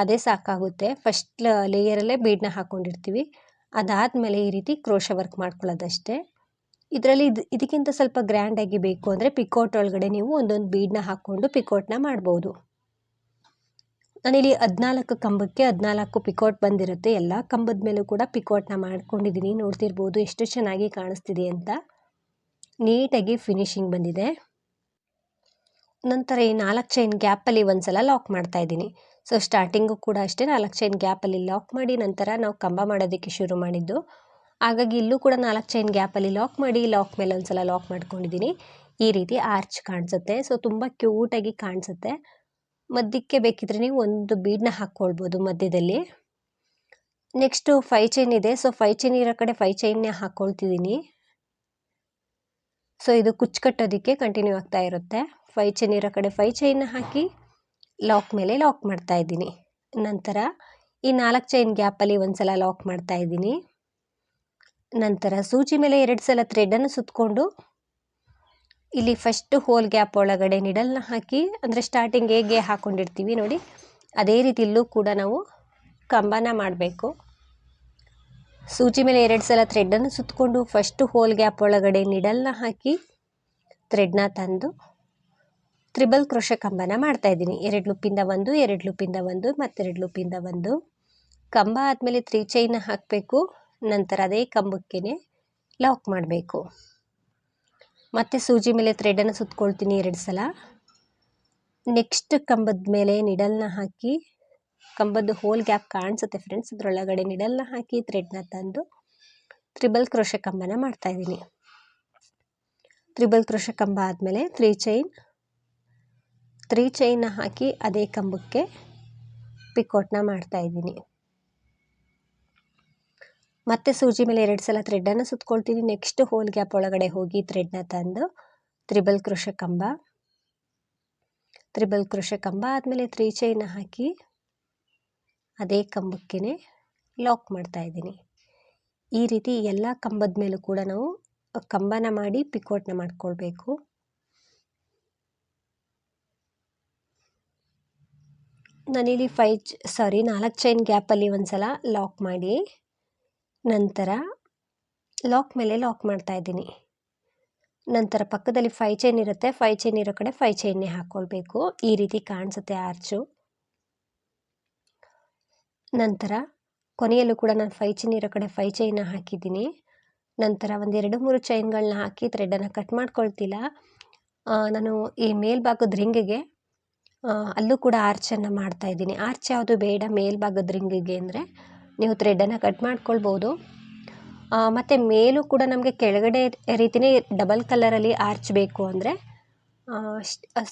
ಅದೇ ಸಾಕಾಗುತ್ತೆ. ಫಸ್ಟ್ ಲೇಯರಲ್ಲೇ ಬೀಡನ್ನ ಹಾಕ್ಕೊಂಡಿರ್ತೀವಿ ಅದಾದಮೇಲೆ ಈ ರೀತಿ ಕ್ರೋಶ ವರ್ಕ್ ಮಾಡ್ಕೊಳ್ಳೋದಷ್ಟೇ. ಇದರಲ್ಲಿ ಇದು, ಇದಕ್ಕಿಂತ ಸ್ವಲ್ಪ ಗ್ರ್ಯಾಂಡಾಗಿ ಬೇಕು ಅಂದರೆ ಪಿಕೋಟ್ ಒಳಗಡೆ ನೀವು ಒಂದೊಂದು ಬೀಡನ್ನ ಹಾಕ್ಕೊಂಡು ಪಿಕೋಟ್ನ ಮಾಡ್ಬೋದು. ನಾನಿಲ್ಲಿ ಹದಿನಾಲ್ಕು ಕಂಬಕ್ಕೆ ಹದಿನಾಲ್ಕು ಪಿಕೋಟ್ ಬಂದಿರುತ್ತೆ. ಎಲ್ಲ ಕಂಬದ ಮೇಲೂ ಕೂಡ ಪಿಕೋಟ್ನ ಮಾಡ್ಕೊಂಡಿದ್ದೀನಿ ನೋಡ್ತಿರ್ಬೋದು ಎಷ್ಟು ಚೆನ್ನಾಗಿ ಕಾಣಿಸ್ತಿದೆ ಅಂತ. ನೀಟಾಗಿ ಫಿನಿಶಿಂಗ್ ಬಂದಿದೆ. ನಂತರ ಈ ನಾಲ್ಕು ಚೈನ್ ಗ್ಯಾಪಲ್ಲಿ ಒಂದು ಸಲ ಲಾಕ್ ಮಾಡ್ತಾ ಇದ್ದೀನಿ. ಸೊ ಸ್ಟಾರ್ಟಿಂಗು ಕೂಡ ಅಷ್ಟೇ ನಾಲ್ಕು ಚೈನ್ ಗ್ಯಾಪಲ್ಲಿ ಲಾಕ್ ಮಾಡಿ ನಂತರ ನಾವು ಕಂಬ ಮಾಡೋದಕ್ಕೆ ಶುರು ಮಾಡಿದ್ದು. ಹಾಗಾಗಿ ಇಲ್ಲೂ ಕೂಡ ನಾಲ್ಕು ಚೈನ್ ಗ್ಯಾಪಲ್ಲಿ ಲಾಕ್ ಮಾಡಿ ಲಾಕ್ ಮೇಲೆ ಒಂದು ಸಲ ಲಾಕ್ ಮಾಡ್ಕೊಂಡಿದ್ದೀನಿ ಈ ರೀತಿ ಆರ್ಚ್ ಕಾಣಿಸುತ್ತೆ. ಸೊ ತುಂಬ ಕ್ಯೂಟಾಗಿ ಕಾಣಿಸುತ್ತೆ. ಮಧ್ಯಕ್ಕೆ ಬೇಕಿದ್ರೆ ನೀವು ಒಂದು ಬೀಡನ್ನ ಹಾಕ್ಕೊಳ್ಬೋದು ಮಧ್ಯದಲ್ಲಿ. ನೆಕ್ಸ್ಟು ಫೈ ಚೈನ್ ಇದೆ. ಸೊ ಫೈ ಚೈನ್ ಇರೋ ಕಡೆ ಫೈ ಚೈನ್ನೇ ಹಾಕ್ಕೊಳ್ತಿದ್ದೀನಿ ಸೊ ಇದು ಕುಚ್ಚು ಕಟ್ಟೋದಕ್ಕೆ ಕಂಟಿನ್ಯೂ ಆಗ್ತಾ ಇರುತ್ತೆ. ಫೈ ಚೈನ್ ಇರೋ ಕಡೆ ಫೈ ಚೈನ್ನ ಹಾಕಿ ಲಾಕ್ ಮೇಲೆ ಲಾಕ್ ಮಾಡ್ತಾ ಇದ್ದೀನಿ. ನಂತರ ಈ ನಾಲ್ಕು ಚೈನ್ ಗ್ಯಾಪಲ್ಲಿ ಒಂದು ಸಲ ಲಾಕ್ ಮಾಡ್ತಾ ಇದ್ದೀನಿ. ನಂತರ ಸೂಜಿ ಮೇಲೆ ಎರಡು ಸಲ ಥ್ರೆಡನ್ನು ಸುತ್ತಕೊಂಡು ಇಲ್ಲಿ ಫಸ್ಟ್ ಹೋಲ್ ಗ್ಯಾಪ್ ಒಳಗಡೆ ನಿಡಲ್ನ ಹಾಕಿ, ಅಂದರೆ ಸ್ಟಾರ್ಟಿಂಗ್ ಹೇಗೆ ಹಾಕ್ಕೊಂಡಿರ್ತೀವಿ ನೋಡಿ. ಅದೇ ರೀತಿ ಇಲ್ಲೂ ಕೂಡ ನಾವು ಕಂಬನ ಮಾಡಬೇಕು. ಸೂಜಿ ಮೇಲೆ ಎರಡು ಸಲ ಥ್ರೆಡನ್ನು ಸುತ್ತಕೊಂಡು ಫಸ್ಟ್ ಹೋಲ್ ಗ್ಯಾಪ್ ಒಳಗಡೆ ನಿಡಲ್ನ ಹಾಕಿ ಥ್ರೆಡ್ನ ತಂದು ತ್ರಿಬಲ್ ಕ್ರೋಶ ಕಂಬನ ಮಾಡ್ತಾ ಇದ್ದೀನಿ. ಎರಡು ಲೂಪಿಂದ ಒಂದು, ಎರಡು ಲೂಪಿಂದ ಒಂದು ಮತ್ತೆರಡು ಲೂಪಿಂದ ಒಂದು. ಕಂಬ ಆದಮೇಲೆ ತ್ರೀ ಚೈನ್ ಹಾಕಬೇಕು. ನಂತರ ಅದೇ ಕಂಬಕ್ಕೆ ಲಾಕ್ ಮಾಡಬೇಕು. ಮತ್ತೆ ಸೂಜಿ ಮೇಲೆ ಥ್ರೆಡನ್ನು ಸುತ್ಕೊಳ್ತೀನಿ ಎರಡು ಸಲ. ನೆಕ್ಸ್ಟ್ ಕಂಬದ ಮೇಲೆ ನಿಡಲ್ನ ಹಾಕಿ ಕಂಬದ ಹೋಲ್ ಗ್ಯಾಪ್ ಕಾಣಿಸುತ್ತೆ ಫ್ರೆಂಡ್ಸ್ ಅದರೊಳಗಡೆ ನಿಡಲ್ನ ಹಾಕಿ ಥ್ರೆಡ್ನ ತಂದು ತ್ರಿಬಲ್ ಕ್ರೋಶ ಕಂಬನ ಮಾಡ್ತಾಯಿದ್ದೀನಿ ತ್ರಿಬಲ್ ಕ್ರೋಶ ಕಂಬ ಆದಮೇಲೆ ತ್ರೀ ಚೈನ್ ತ್ರೀ ಚೈನ್ನ ಹಾಕಿ ಅದೇ ಕಂಬಕ್ಕೆ ಪಿಕೋಟ್ನ ಮಾಡ್ತಾಯಿದ್ದೀನಿ ಮತ್ತೆ ಸೂಜಿ ಮೇಲೆ ಎರಡು ಸಲ ಥ್ರೆಡ್ಡನ್ನು ಸುತ್ಕೊಳ್ತೀನಿ. ನೆಕ್ಸ್ಟ್ ಹೋಲ್ ಗ್ಯಾಪ್ ಒಳಗಡೆ ಹೋಗಿ ಥ್ರೆಡ್ನ ತಂದು ತ್ರಿಬಲ್ ಕೃಷ ಕಂಬ, ತ್ರಿಬಲ್ ಕೃಷ ಕಂಬ ಆದಮೇಲೆ ತ್ರೀ ಚೈನ್ನ ಹಾಕಿ ಅದೇ ಕಂಬಕ್ಕೆ ಲಾಕ್ ಮಾಡ್ತಾ ಇದ್ದೀನಿ. ಈ ರೀತಿ ಎಲ್ಲ ಕಂಬದ ಮೇಲೂ ಕೂಡ ನಾವು ಕಂಬನ ಮಾಡಿ ಪಿಕೋಟ್ನ ಮಾಡ್ಕೊಳ್ಬೇಕು. ನಾನಿಲ್ಲಿ ಫೈ ಸಾರಿ ನಾಲ್ಕು ಚೈನ್ ಗ್ಯಾಪಲ್ಲಿ ಒಂದು ಸಲ ಲಾಕ್ ಮಾಡಿ, ನಂತರ ಲಾಕ್ ಮೇಲೆ ಲಾಕ್ ಮಾಡ್ತಾ ಇದ್ದೀನಿ. ನಂತರ ಪಕ್ಕದಲ್ಲಿ ಫೈ ಚೈನ್ ಇರುತ್ತೆ ಫೈ ಚೈನ್ ಇರೋ ಕಡೆ ಫೈ ಚೈನ್ನೇ ಹಾಕ್ಕೊಳ್ಬೇಕು ಈ ರೀತಿ ಕಾಣಿಸುತ್ತೆ ಆರ್ಚು ನಂತರ ಕೊನೆಯಲ್ಲೂ ಕೂಡ ನಾನು ಫೈ ಚೈನ್ ಇರೋ ಕಡೆ ಫೈ ಚೈನ್ನ ಹಾಕಿದ್ದೀನಿ. ನಂತರ ಒಂದೆರಡು ಮೂರು ಚೈನ್ಗಳನ್ನ ಹಾಕಿ ಥ್ರೆಡನ್ನು ಕಟ್ ಮಾಡ್ಕೊಳ್ತಿಲ್ಲ. ನಾನು ಈ ಮೇಲ್ಭಾಗದ ರಿಂಗಿಗೆ ಅಲ್ಲೂ ಕೂಡ ಆರ್ಚನ್ನು ಮಾಡ್ತಾ ಇದ್ದೀನಿ. ಆರ್ಚ್ ಯಾವುದು ಬೇಡ, ಮೇಲ್ಭಾಗದ ರಿಂಗಿಗೆ ಅಂದರೆ ನೀವು ಥ್ರೆಡನ್ನು ಕಟ್ ಮಾಡ್ಕೊಳ್ಬೋದು. ಮತ್ತು ಮೇಲೂ ಕೂಡ ನಮಗೆ ಕೆಳಗಡೆ ರೀತಿಯೇ ಡಬಲ್ ಕಲರಲ್ಲಿ ಆರ್ಚ್ ಬೇಕು ಅಂದರೆ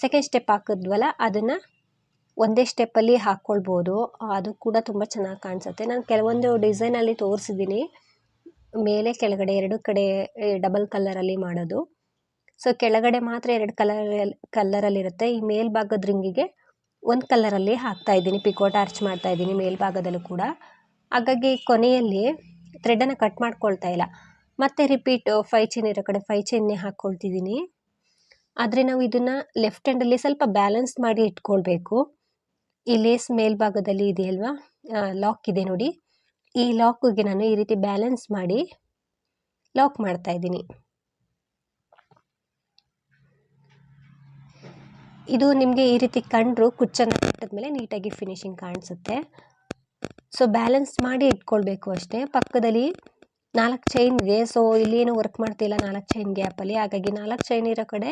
ಸೆಕೆಂಡ್ ಸ್ಟೆಪ್ ಹಾಕಿದ್ವಲ್ಲ, ಅದನ್ನು ಒಂದೇ ಸ್ಟೆಪ್ಪಲ್ಲಿ ಹಾಕ್ಕೊಳ್ಬೋದು ಅದು ಕೂಡ ತುಂಬ ಚೆನ್ನಾಗಿ ಕಾಣಿಸುತ್ತೆ. ನಾನು ಕೆಲವೊಂದು ಡಿಸೈನಲ್ಲಿ ತೋರಿಸಿದ್ದೀನಿ. ಮೇಲೆ ಕೆಳಗಡೆ ಎರಡು ಕಡೆ ಡಬಲ್ ಕಲರಲ್ಲಿ ಮಾಡೋದು. ಸೊ ಕೆಳಗಡೆ ಮಾತ್ರ ಎರಡು ಕಲರ್ ಕಲರಲ್ಲಿರುತ್ತೆ ಈ ಮೇಲ್ಭಾಗದ ರಿಂಗಿಗೆ ಒಂದು ಕಲರಲ್ಲಿ ಹಾಕ್ತಾ ಇದ್ದೀನಿ. ಪಿಕೋಟ್ ಆರ್ಚ್ ಮಾಡ್ತಾ ಇದ್ದೀನಿ ಮೇಲ್ಭಾಗದಲ್ಲೂ ಕೂಡ. ಹಾಗಾಗಿ ಕೊನೆಯಲ್ಲಿ ಥ್ರೆಡನ್ನು ಕಟ್ ಮಾಡ್ಕೊಳ್ತಾ ಇಲ್ಲ. ಮತ್ತೆ ರಿಪೀಟ್ ಫೈ ಚೈನ್ ಇರೋ ಕಡೆ ಫೈ ಚೈನ್ನೇ ಹಾಕ್ಕೊಳ್ತಿದ್ದೀನಿ ಆದರೆ ನಾವು ಇದನ್ನು ಲೆಫ್ಟ್ ಹ್ಯಾಂಡಲ್ಲಿ ಸ್ವಲ್ಪ ಬ್ಯಾಲೆನ್ಸ್ ಮಾಡಿ ಇಟ್ಕೊಳ್ಬೇಕು. ಈ ಲೇಸ್ ಮೇಲ್ಭಾಗದಲ್ಲಿ ಇದೆ ಅಲ್ವಾ? ಲಾಕ್ ಇದೆ ನೋಡಿ. ಈ ಲಾಕಿಗೆ ನಾನು ಈ ರೀತಿ ಬ್ಯಾಲೆನ್ಸ್ ಮಾಡಿ ಲಾಕ್ ಮಾಡ್ತಾ ಇದ್ದೀನಿ. ಇದು ನಿಮಗೆ ಈ ರೀತಿ ಕಂಡ್ರು ಕುಚ್ಚನ್ನು ಕಟ್ಟಿದ್ಮೇಲೆ ನೀಟಾಗಿ ಫಿನಿಶಿಂಗ್ ಕಾಣಿಸುತ್ತೆ. ಸೊ ಬ್ಯಾಲೆನ್ಸ್ ಮಾಡಿ ಇಟ್ಕೊಳ್ಬೇಕು ಅಷ್ಟೇ. ಪಕ್ಕದಲ್ಲಿ ನಾಲ್ಕು ಚೈನ್ ಇದೆ. ಸೊ ಇಲ್ಲೇನು ವರ್ಕ್ ಮಾಡ್ತಿಲ್ಲ ನಾಲ್ಕು ಚೈನ್ ಗ್ಯಾಪಲ್ಲಿ ಹಾಗಾಗಿ ನಾಲ್ಕು ಚೈನ್ ಇರೋ ಕಡೆ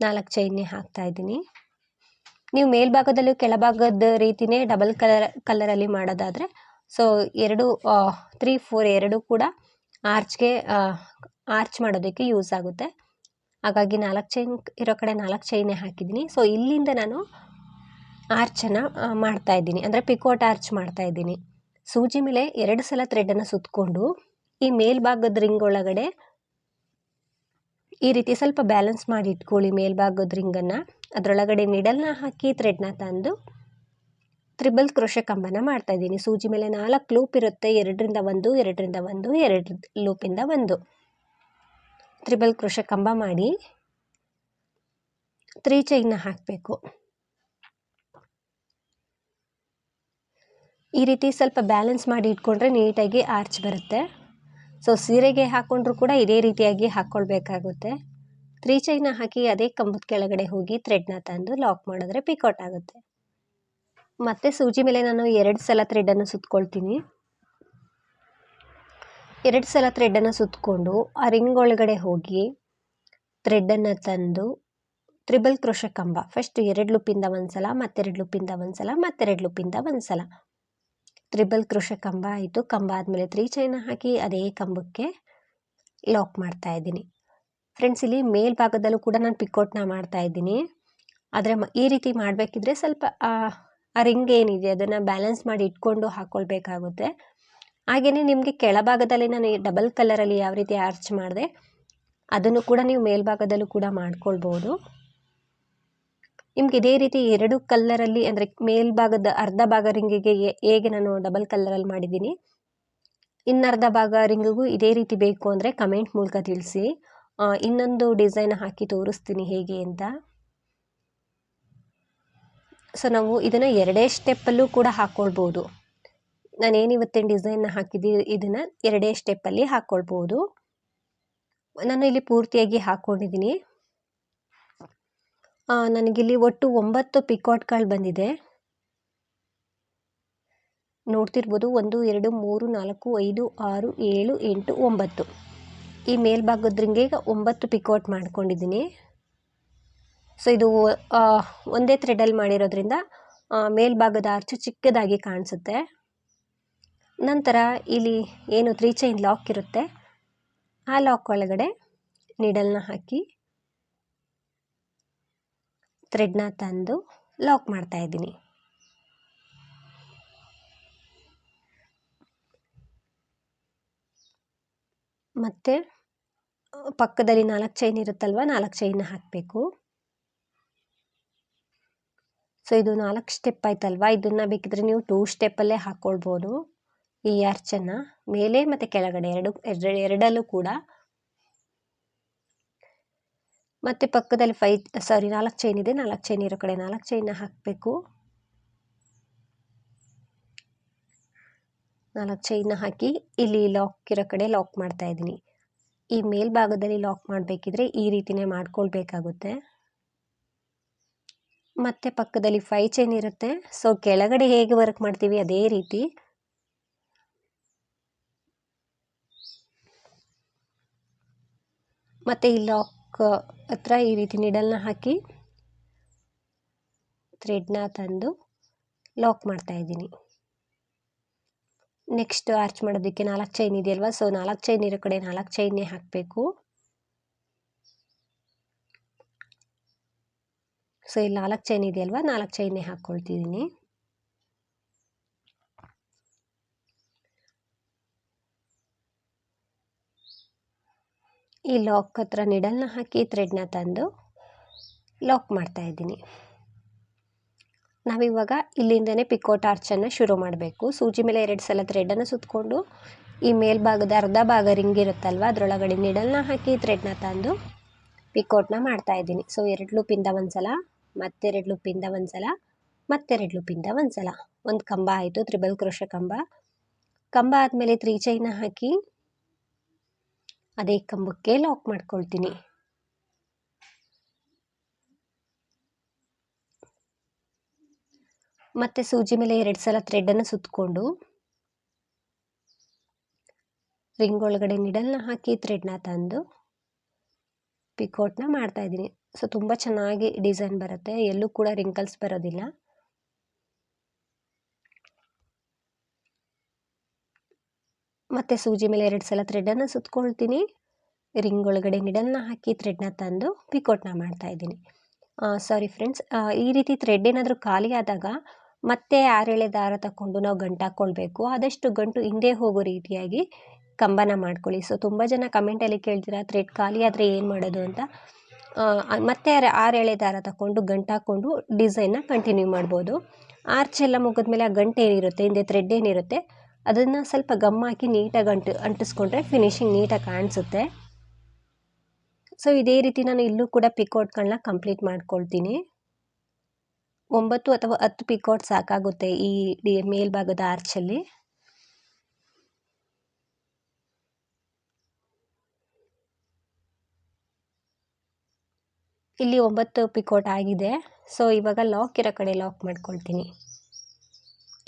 ನಾಲ್ಕು ಚೈನ್ನೇ ಹಾಕ್ತಾ ಇದ್ದೀನಿ. ನೀವು ಮೇಲ್ಭಾಗದಲ್ಲೂ ಕೆಳಭಾಗದ ರೀತಿಯೇ ಡಬಲ್ ಕಲರ್ ಕಲರಲ್ಲಿ ಮಾಡೋದಾದರೆ ಸೊ ಎರಡು ತ್ರೀ ಫೋರ್ ಎರಡು ಕೂಡ ಆರ್ಚ್ಗೆ ಆರ್ಚ್ ಮಾಡೋದಕ್ಕೆ ಯೂಸ್ ಆಗುತ್ತೆ. ಹಾಗಾಗಿ ನಾಲ್ಕು ಚೈನ್ ಇರೋ ಕಡೆ ನಾಲ್ಕು ಚೈನೇ ಹಾಕಿದ್ದೀನಿ. ಸೊ ಇಲ್ಲಿಂದ ನಾನು ಆರ್ಚನ್ನು ಮಾಡ್ತಾ ಇದ್ದೀನಿ. ಅಂದರೆ ಪಿಕೋಟ್ ಆರ್ಚ್ ಮಾಡ್ತಾ ಇದ್ದೀನಿ. ಸೂಜಿ ಮೇಲೆ ಎರಡು ಸಲ ಥ್ರೆಡನ್ನು ಸುತ್ತಕೊಂಡು ಈ ಮೇಲ್ಭಾಗದ ರಿಂಗ್ ಒಳಗಡೆ ಈ ರೀತಿ ಸ್ವಲ್ಪ ಬ್ಯಾಲೆನ್ಸ್ ಮಾಡಿ ಇಟ್ಕೊಳ್ಳಿ ಮೇಲ್ಭಾಗದ ರಿಂಗನ್ನು ಅದರೊಳಗಡೆ ನಿಡಲ್ನ ಹಾಕಿ ಥ್ರೆಡ್ನ ತಂದು ತ್ರಿಬಲ್ ಕ್ರೋಶ ಕಂಬನ ಮಾಡ್ತಾ ಇದ್ದೀನಿ. ಸೂಜಿ ಮೇಲೆ ನಾಲ್ಕು ಲೂಪ್ ಇರುತ್ತೆ. ಎರಡರಿಂದ ಒಂದು ಎರಡರಿಂದ ಒಂದು, ಎರಡು ಲೂಪಿಂದ ಒಂದು. ತ್ರಿಬಲ್ ಕ್ರೋಶ ಕಂಬ ಮಾಡಿ ತ್ರೀ ಚೈನ್ನ ಹಾಕಬೇಕು. ಈ ರೀತಿ ಸ್ವಲ್ಪ ಬ್ಯಾಲೆನ್ಸ್ ಮಾಡಿ ಇಟ್ಕೊಂಡ್ರೆ ನೀಟಾಗಿ ಆರ್ಚ್ ಬರುತ್ತೆ. ಸೊ, ಸೀರೆಗೆ ಹಾಕ್ಕೊಂಡ್ರು ಕೂಡ ಇದೇ ರೀತಿಯಾಗಿ ಹಾಕ್ಕೊಳ್ಬೇಕಾಗುತ್ತೆ ತ್ರೀ ಚೈನ ಹಾಕಿ ಅದೇ ಕಂಬದ ಕೆಳಗಡೆ ಹೋಗಿ ಥ್ರೆಡ್ನ ತಂದು ಲಾಕ್ ಮಾಡಿದ್ರೆ ಪಿಕೌಟ್ ಆಗುತ್ತೆ. ಮತ್ತೆ ಸೂಜಿ ಮೇಲೆ ನಾನು ಎರಡು ಸಲ ಥ್ರೆಡನ್ನು ಸುತ್ಕೊಳ್ತೀನಿ. ಎರಡು ಸಲ ಥ್ರೆಡನ್ನು ಸುತ್ತಕೊಂಡು ಆ ರಿಂಗ್ ಒಳಗಡೆ ಹೋಗಿ ಥ್ರೆಡ್ಡನ್ನು ತಂದು ತ್ರಿಬಲ್ ಕ್ರೋಶ ಕಂಬ. ಫಸ್ಟ್ ಎರಡು ಲುಪ್ಪಿಂದ ಒಂದು ಸಲ, ಮತ್ತೆರಡು ಲುಪ್ಪಿಂದ ಒಂದು ಸಲ, ಮತ್ತೆರಡು ಲುಪ್ಪಿಂದ ಒಂದು ಸಲ. ತ್ರಿಬಲ್ ಕ್ರೋಶ ಕಂಬ ಆಯಿತು. ಕಂಬ ಆದಮೇಲೆ ತ್ರೀ ಚೈನ ಹಾಕಿ ಅದೇ ಕಂಬಕ್ಕೆ ಲಾಕ್ ಮಾಡ್ತಾ ಇದ್ದೀನಿ. ಫ್ರೆಂಡ್ಸ್ ಇಲ್ಲಿ ಮೇಲ್ಭಾಗದಲ್ಲೂ ಕೂಡ ನಾನು ಪಿಕೋಟ್ನ ಮಾಡ್ತಾ ಇದ್ದೀನಿ. ಆದರೆ ಈ ರೀತಿ ಮಾಡಬೇಕಿದ್ರೆ ಸ್ವಲ್ಪ, ಆ ರಿಂಗ್ ಏನಿದೆ, ಅದನ್ನು ಬ್ಯಾಲೆನ್ಸ್ ಮಾಡಿ ಇಟ್ಕೊಂಡು ಹಾಕ್ಕೊಳ್ಬೇಕಾಗುತ್ತೆ ಹಾಗೆಯೇ ನಿಮಗೆ ಕೆಳಭಾಗದಲ್ಲಿ ನಾನು ಡಬಲ್ ಕಲರಲ್ಲಿ ಯಾವ ರೀತಿ ಆರ್ಚ್ ಮಾಡಿದೆ, ಅದನ್ನು ಕೂಡ ನೀವು ಮೇಲ್ಭಾಗದಲ್ಲೂ ಕೂಡ ಮಾಡ್ಕೊಳ್ಬೋದು. ನಿಮ್ಗೆ ಇದೇ ರೀತಿ ಎರಡು ಕಲ್ಲರಲ್ಲಿ ಅಂದರೆ ಮೇಲ್ಭಾಗದ ಅರ್ಧ ಭಾಗ ರಿಂಗಿಗೆ ಹೇಗೆ ನಾನು ಡಬಲ್ ಕಲ್ಲರಲ್ಲಿ ಮಾಡಿದ್ದೀನಿ, ಇನ್ನರ್ಧ ಭಾಗ ರಿಂಗಿಗೂ ಇದೇ ರೀತಿ ಬೇಕು ಅಂದರೆ ಕಮೆಂಟ್ ಮೂಲಕ ತಿಳಿಸಿ. ಇನ್ನೊಂದು ಡಿಸೈನ್ ಹಾಕಿ ತೋರಿಸ್ತೀನಿ ಹೇಗೆ ಅಂತ. ಸೊ, ನಾವು ಇದನ್ನು ಎರಡೇ ಸ್ಟೆಪ್ಪಲ್ಲೂ ಕೂಡ ಹಾಕ್ಕೊಳ್ಬೋದು ನಾನೇನು ಇವತ್ತೇನು ಡಿಸೈನ್ನ ಹಾಕಿದ್ದೀನಿ ಇದನ್ನು ಎರಡೇ ಸ್ಟೆಪ್ಪಲ್ಲಿ ಹಾಕ್ಕೊಳ್ಬೋದು ನಾನು ಇಲ್ಲಿ ಪೂರ್ತಿಯಾಗಿ ಹಾಕ್ಕೊಂಡಿದ್ದೀನಿ ನನಗಿಲ್ಲಿ ಒಟ್ಟು ಒಂಬತ್ತು ಪಿಕಾಟ್ಗಳು ಬಂದಿದೆ. ನೋಡ್ತಿರ್ಬೋದು, ಒಂದು, ಎರಡು, ಮೂರು, ನಾಲ್ಕು, ಐದು, ಆರು, ಏಳು, ಎಂಟು, ಒಂಬತ್ತು. ಈ ಮೇಲ್ಭಾಗದ್ರಿಂಗೆ ಈಗ ಒಂಬತ್ತು ಪಿಕೌಟ್ ಮಾಡ್ಕೊಂಡಿದ್ದೀನಿ ಸೊ ಇದು ಒಂದೇ ಥ್ರೆಡಲ್ಲಿ ಮಾಡಿರೋದ್ರಿಂದ ಮೇಲ್ಭಾಗದ ಆರ್ಚು ಚಿಕ್ಕದಾಗಿ ಕಾಣಿಸುತ್ತೆ. ನಂತರ ಇಲ್ಲಿ ಏನು ತ್ರೀ ಚೈನ್ ಲಾಕ್ ಇರುತ್ತೆ. ಆ ಲಾಕ್ ಒಳಗಡೆ ನೀಡಲ್ನ ಹಾಕಿ ಥ್ರೆಡ್ನ ತಂದು ಲಾಕ್ ಮಾಡ್ತಾ ಇದ್ದೀನಿ. ಮತ್ತು ಪಕ್ಕದಲ್ಲಿ ನಾಲ್ಕು ಚೈನ್ ಇರುತ್ತಲ್ವ, ನಾಲ್ಕು ಚೈನ್ ಹಾಕಬೇಕು. ಸೊ ಇದು ನಾಲ್ಕು ಸ್ಟೆಪ್ ಆಯ್ತಲ್ವ? ಇದನ್ನು ಬೇಕಿದ್ರೆ ನೀವು ಟೂ ಸ್ಟೆಪ್ಪಲ್ಲೇ ಹಾಕ್ಕೊಳ್ಬೋದು ಈ ಅರ್ಚನ್ನ ಮೇಲೆ ಮತ್ತು ಕೆಳಗಡೆ ಎರಡು ಎರಡು, ಎರಡಲ್ಲೂ ಕೂಡ. ಮತ್ತು ಪಕ್ಕದಲ್ಲಿ ಫೈ ಸಾರಿ ನಾಲ್ಕು ಚೈನ್ ಇದೆ, ನಾಲ್ಕು ಚೈನ್ ಇರೋ ಕಡೆ ನಾಲ್ಕು ಚೈನ್ನ ಹಾಕಬೇಕು. ನಾಲ್ಕು ಚೈನ್ನ ಹಾಕಿ ಇಲ್ಲಿ ಲಾಕ್ ಇರೋ ಕಡೆ ಲಾಕ್ ಮಾಡ್ತಾ ಇದ್ದೀನಿ. ಈ ಮೇಲ್ಭಾಗದಲ್ಲಿ ಲಾಕ್ ಮಾಡಬೇಕಿದ್ರೆ ಈ ರೀತಿನೇ ಮಾಡ್ಕೊಳ್ಬೇಕಾಗುತ್ತೆ. ಮತ್ತು ಪಕ್ಕದಲ್ಲಿ ಫೈ ಚೈನ್ ಇರುತ್ತೆ. ಸೊ ಕೆಳಗಡೆ ಹೇಗೆ ವರ್ಕ್ ಮಾಡ್ತೀವಿ ಅದೇ ರೀತಿ. ಮತ್ತು ಈ ಲಾಕ್ ಹತ್ರ ಈ ರೀತಿ ನಿಡಲ್ನ ಹಾಕಿ ಥ್ರೆಡ್ನ ತಂದು ಲಾಕ್ ಮಾಡ್ತಾ ಇದ್ದೀನಿ. ನೆಕ್ಸ್ಟ್ ಆರ್ಚ್ ಮಾಡೋದಕ್ಕೆ ನಾಲ್ಕು ಚೈನ್ ಇದೆಯಲ್ವ? ಸೊ ನಾಲ್ಕು ಚೈನ್ ಇರೋ ಕಡೆ ನಾಲ್ಕು ಚೈನೇ ಹಾಕಬೇಕು. ಸೊ ಇಲ್ಲಿ ನಾಲ್ಕು ಚೈನ್ ಇದೆಯಲ್ವಾ? ನಾಲ್ಕು ಚೈನೇ ಹಾಕ್ಕೊಳ್ತಿದ್ದೀನಿ. ಈ ಲಾಕ್ ಹತ್ರ ನಿಡಲ್ನ ಹಾಕಿ ಥ್ರೆಡ್ನ ತಂದು ಲಾಕ್ ಮಾಡ್ತಾ ಇದ್ದೀನಿ. ನಾವಿವಾಗ ಇಲ್ಲಿಂದನೇ ಪಿಕೋಟ್ ಆರ್ಚನ್ನು ಶುರು ಮಾಡಬೇಕು. ಸೂಜಿ ಮೇಲೆ ಎರಡು ಸಲ ಥ್ರೆಡನ್ನು ಸುತ್ತಕೊಂಡು ಈ ಮೇಲ್ಭಾಗದ ಅರ್ಧ ಭಾಗ ರಿಂಗ್ ಇರುತ್ತಲ್ವ, ಅದರೊಳಗಡೆ ನಿಡಲ್ನ ಹಾಕಿ ಥ್ರೆಡ್ನ ತಂದು ಪಿಕೋಟ್ನ ಮಾಡ್ತಾ ಇದ್ದೀನಿ. ಸೊ ಎರಡು ಲೂಪಿಂದ ಒಂದು ಸಲ, ಮತ್ತೆರಡು ಲೂಪಿಂದ ಒಂದು ಸಲ, ಮತ್ತೆರಡು ಲೂಪಿಂದ ಒಂದು ಸಲ. ಒಂದು ಕಂಬ ಆಯಿತು, ತ್ರಿಬಲ್ ಕ್ರೋಶ ಕಂಬ. ಕಂಬ ಆದಮೇಲೆ ತ್ರೀ ಚೈನ ಹಾಕಿ ಅದೇ ಕಂಬಕ್ಕೆ ಲಾಕ್ ಮಾಡ್ಕೊಳ್ತೀನಿ. ಮತ್ತೆ ಸೂಜಿ ಮೇಲೆ ಎರಡು ಸಲ ಥ್ರೆಡನ್ನು ಸುತ್ತಕೊಂಡು ರಿಂಗ್ ಒಳಗಡೆ ನಿಡಲ್ನ ಹಾಕಿ ಥ್ರೆಡ್ನ ತಂದು ಪಿಕೋಟ್ನ ಮಾಡ್ತಾ ಇದ್ದೀನಿ. ಸೊ ತುಂಬ ಚೆನ್ನಾಗಿ ಡಿಸೈನ್ ಬರುತ್ತೆ. ಎಲ್ಲೂ ಕೂಡ ರಿಂಕಲ್ಸ್ ಬರೋದಿಲ್ಲ. ಮತ್ತು ಸೂಜಿ ಮೇಲೆ ಎರಡು ಸಲ ಥ್ರೆಡನ್ನು ಸುತ್ಕೊಳ್ತೀನಿ. ರಿಂಗ್ ಒಳಗಡೆ ನಿಡನ್ನ ಹಾಕಿ ಥ್ರೆಡ್ನ ತಂದು ಪಿಕೋಟ್ನ ಮಾಡ್ತಾ ಇದ್ದೀನಿ. ಸಾರಿ ಫ್ರೆಂಡ್ಸ್ ಈ ರೀತಿ ಥ್ರೆಡ್ ಏನಾದರೂ ಖಾಲಿ ಆದಾಗ ಮತ್ತೆ ಆರೆಳೆ ದಾರ ತಗೊಂಡು ನಾವು ಗಂಟು ಹಾಕ್ಕೊಳ್ಬೇಕು. ಆದಷ್ಟು ಗಂಟು ಹಿಂದೆ ಹೋಗೋ ರೀತಿಯಾಗಿ ಕಂಬನ ಮಾಡ್ಕೊಳ್ಳಿ. ಸೊ ತುಂಬ ಜನ ಕಮೆಂಟಲ್ಲಿ ಕೇಳ್ತೀರಾ ಥ್ರೆಡ್ ಖಾಲಿ ಆದರೆ ಏನು ಮಾಡೋದು? ಅಂತ. ಮತ್ತೆ ಆರೆಳೆ ದಾರ ತಗೊಂಡು ಗಂಟು ಹಾಕ್ಕೊಂಡು ಡಿಸೈನ್ನ ಕಂಟಿನ್ಯೂ ಮಾಡ್ಬೋದು. ಆರ್ಚ್ ಎಲ್ಲ ಮುಗಿದ್ಮೇಲೆ ಆ ಗಂಟು ಏನಿರುತ್ತೆ, ಹಿಂದೆ ಥ್ರೆಡ್ ಏನಿರುತ್ತೆ ಅದನ್ನು ಸ್ವಲ್ಪ ಗಮ್ ಹಾಕಿ ನೀಟಾಗಿ ಅಂಟು, ಅಂಟಿಸ್ಕೊಂಡ್ರೆ ಫಿನಿಶಿಂಗ್ ನೀಟಾಗಿ ಕಾಣಿಸುತ್ತೆ. ಸೊ ಇದೇ ರೀತಿ ನಾನು ಇಲ್ಲೂ ಕೂಡ ಪಿಕೋಟ್ಗಳನ್ನ ಕಂಪ್ಲೀಟ್ ಮಾಡ್ಕೊಳ್ತೀನಿ. ಒಂಬತ್ತು ಅಥವಾ ಹತ್ತು ಪಿಕೋಟ್ ಸಾಕಾಗುತ್ತೆ ಈ ಮೇಲ್ಭಾಗದ ಆರ್ಚಲ್ಲಿ ಇಲ್ಲಿ ಒಂಬತ್ತು ಪಿಕೋಟ್ ಆಗಿದೆ. ಸೊ ಇವಾಗ ಲಾಕ್ ಇರೋ ಕಡೆ ಲಾಕ್ ಮಾಡ್ಕೊಳ್ತೀನಿ.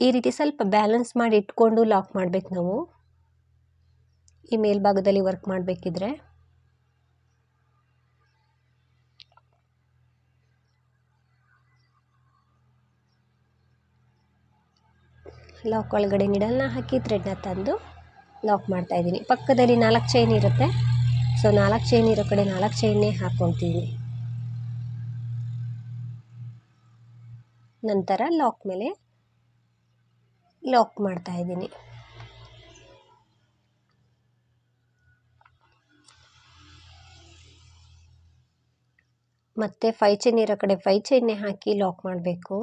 ಈ ರೀತಿ ಸ್ವಲ್ಪ ಬ್ಯಾಲೆನ್ಸ್ ಮಾಡಿ ಇಟ್ಕೊಂಡು ಲಾಕ್ ಮಾಡಬೇಕು ನಾವು. ಈ ಮೇಲ್ಭಾಗದಲ್ಲಿ ವರ್ಕ್ ಮಾಡಬೇಕಿದ್ರೆ. ಲಾಕ್ ಒಳಗಡೆ ನೀಡಲ್ನ ಹಾಕಿ ಥ್ರೆಡ್ನ ತಂದು ಲಾಕ್ ಮಾಡ್ತಾ ಇದ್ದೀನಿ. ಪಕ್ಕದಲ್ಲಿ ನಾಲ್ಕು ಚೈನ್ ಇರುತ್ತೆ. ಸೊ ನಾಲ್ಕು ಚೈನ್ ಇರೋ ಕಡೆ ನಾಲ್ಕು ಚೈನ್ನೇ ಹಾಕ್ಕೊಳ್ತೀನಿ ನಂತರ ಲಾಕ್ ಮೇಲೆ ಲಾಕ್ ಮಾಡ್ತಾ ಇದ್ದೀನಿ. ಮತ್ತೆ ಫೈ ಚೈನ್ ಇರೋ ಕಡೆ ಫೈ ಚೈನ್ನೇ ಹಾಕಿ ಲಾಕ್ ಮಾಡಬೇಕು.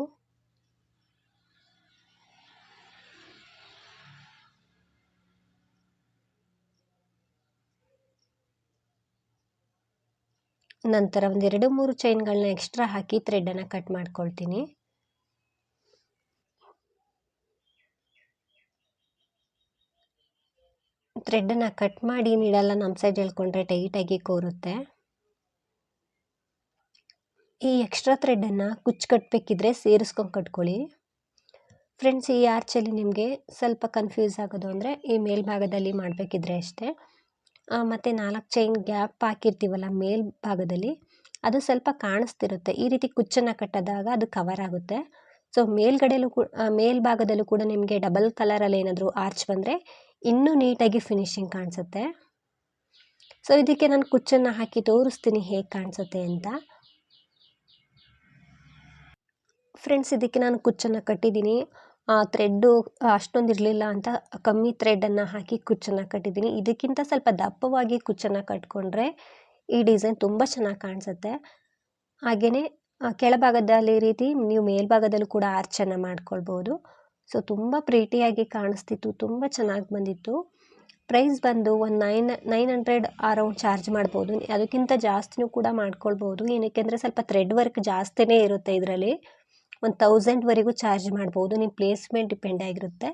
ನಂತರ ಒಂದೆರಡು ಮೂರು ಚೈನ್ಗಳನ್ನ ಎಕ್ಸ್ಟ್ರಾ ಹಾಕಿ ಥ್ರೆಡ್ಡನ್ನು ಕಟ್ ಮಾಡ್ಕೊಳ್ತೀನಿ. ಥ್ರೆಡನ್ನು ಕಟ್ ಮಾಡಿ ನೀಡಲ್ಲ ನಮ್ಮ ಸೈಡ್ ಹೇಳ್ಕೊಂಡ್ರೆ ಟೈಟಾಗಿ ಕೋರುತ್ತೆ. ಈ ಎಕ್ಸ್ಟ್ರಾ ಥ್ರೆಡನ್ನು ಕುಚ್ಚು ಕಟ್ಟಬೇಕಿದ್ರೆ ಸೇರಿಸ್ಕೊಂಡು ಕಟ್ಕೊಳ್ಳಿ. ಫ್ರೆಂಡ್ಸ್ ಈ ಆರ್ಚಲ್ಲಿ ನಿಮಗೆ ಸ್ವಲ್ಪ ಕನ್ಫ್ಯೂಸ್ ಆಗೋದು ಅಂದರೆ ಈ ಮೇಲ್ಭಾಗದಲ್ಲಿ ಮಾಡಬೇಕಿದ್ರೆ ಅಷ್ಟೇ. ಮತ್ತು ನಾಲ್ಕು ಚೈನ್ ಗ್ಯಾಪ್ ಹಾಕಿರ್ತೀವಲ್ಲ ಮೇಲ್ಭಾಗದಲ್ಲಿ, ಅದು ಸ್ವಲ್ಪ ಕಾಣಿಸ್ತಿರುತ್ತೆ. ಈ ರೀತಿ ಕುಚ್ಚನ್ನು ಕಟ್ಟಿದಾಗ ಅದು ಕವರ್ ಆಗುತ್ತೆ. ಸೊ ಮೇಲ್ಗಡೆಯಲ್ಲೂ ಕೂಡ ಮೇಲ್ಭಾಗದಲ್ಲೂ ಕೂಡ ನಿಮಗೆ ಡಬಲ್ ಕಲರಲ್ಲಿ ಏನಾದರೂ ಆರ್ಚ್ ಬಂದರೆ ಇನ್ನೂ ನೀಟಾಗಿ ಫಿನಿಶಿಂಗ್ ಕಾಣಿಸುತ್ತೆ. ಸೊ ಇದಕ್ಕೆ ನಾನು ಕುಚ್ಚನ್ನು ಹಾಕಿ ತೋರಿಸ್ತೀನಿ ಹೇಗೆ ಕಾಣಿಸುತ್ತೆ ಅಂತ. ಫ್ರೆಂಡ್ಸ್ ಇದಕ್ಕೆ ನಾನು ಕುಚ್ಚನ್ನು ಕಟ್ಟಿದ್ದೀನಿ. ಥ್ರೆಡ್ಡು ಅಷ್ಟೊಂದು ಇರಲಿಲ್ಲ ಅಂತ ಕಮ್ಮಿ ಥ್ರೆಡನ್ನು ಹಾಕಿ ಕುಚ್ಚನ್ನು ಕಟ್ಟಿದ್ದೀನಿ. ಇದಕ್ಕಿಂತ ಸ್ವಲ್ಪ ದಪ್ಪವಾಗಿ ಕುಚ್ಚನ್ನು ಕಟ್ಕೊಂಡ್ರೆ ಈ ಡಿಸೈನ್ ತುಂಬ ಚೆನ್ನಾಗಿ ಕಾಣಿಸುತ್ತೆ. ಹಾಗೆಯೇ ಕೆಳಭಾಗದಲ್ಲಿ ರೀತಿ ನೀವು ಮೇಲ್ಭಾಗದಲ್ಲೂ ಕೂಡ ಆರ್ಚನ್ನು ಮಾಡ್ಕೊಳ್ಬೋದು. ಸೊ ತುಂಬ ಪ್ರೀಟಿಯಾಗಿ ಕಾಣಿಸ್ತಿತ್ತು, ತುಂಬ ಚೆನ್ನಾಗಿ ಬಂದಿತ್ತು. ಪ್ರೈಸ್ ಬಂದು ಒಂದು nine nine hundred around charge ಮಾಡ್ಬೋದು. ಅದಕ್ಕಿಂತ ಜಾಸ್ತಿನೂ ಕೂಡ ಮಾಡ್ಕೊಳ್ಬೋದು. ಏನಕ್ಕೆ ಅಂದರೆ ಸ್ವಲ್ಪ ಥ್ರೆಡ್ ವರ್ಕ್ ಜಾಸ್ತಿನೇ ಇರುತ್ತೆ ಇದರಲ್ಲಿ. ಒಂದು ತೌಸಂಡ್ವರೆಗೂ ಚಾರ್ಜ್ ಮಾಡ್ಬೋದು. ನಿಮ್ಮ ಪ್ಲೇಸ್ಮೆಂಟ್ ಡಿಪೆಂಡ್ ಆಗಿರುತ್ತೆ.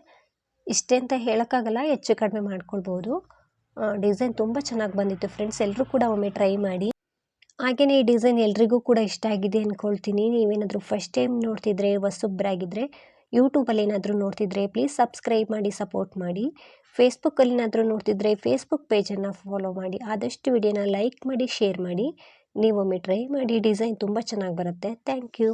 ಇಷ್ಟೇ ಅಂತ ಹೇಳೋಕ್ಕಾಗಲ್ಲ, ಹೆಚ್ಚು ಕಡಿಮೆ ಮಾಡ್ಕೊಳ್ಬೋದು. ಡಿಸೈನ್ ತುಂಬ ಚೆನ್ನಾಗಿ ಬಂದಿತ್ತು ಫ್ರೆಂಡ್ಸ್. ಎಲ್ಲರೂ ಕೂಡ ಒಮ್ಮೆ ಟ್ರೈ ಮಾಡಿ. ಹಾಗೆಯೇ ಈ ಡಿಸೈನ್ ಎಲ್ರಿಗೂ ಕೂಡ ಇಷ್ಟ ಆಗಿದೆ ಅಂದ್ಕೊಳ್ತೀನಿ ನೀವೇನಾದರೂ ಫಸ್ಟ್ ಟೈಮ್ ನೋಡ್ತಿದ್ರೆ ಹೊಸೊಬ್ಬರಾಗಿದ್ದರೆ ಯೂಟ್ಯೂಬಲ್ಲಿ ಏನಾದರೂ ನೋಡ್ತಿದ್ರೆ ಪ್ಲೀಸ್ ಸಬ್ಸ್ಕ್ರೈಬ್ ಮಾಡಿ ಸಪೋರ್ಟ್ ಮಾಡಿ. ಫೇಸ್ಬುಕ್ಕಲ್ಲಿ ಏನಾದರೂ ನೋಡ್ತಿದ್ರೆ ಫೇಸ್ಬುಕ್ ಪೇಜನ್ನು ಫಾಲೋ ಮಾಡಿ. ಆದಷ್ಟು ವಿಡಿಯೋನ ಲೈಕ್ ಮಾಡಿ ಶೇರ್ ಮಾಡಿ. ನೀವೊಮ್ಮೆ ಟ್ರೈ ಮಾಡಿ. ಡಿಸೈನ್ ತುಂಬ ಚೆನ್ನಾಗಿ ಬರುತ್ತೆ. Thank you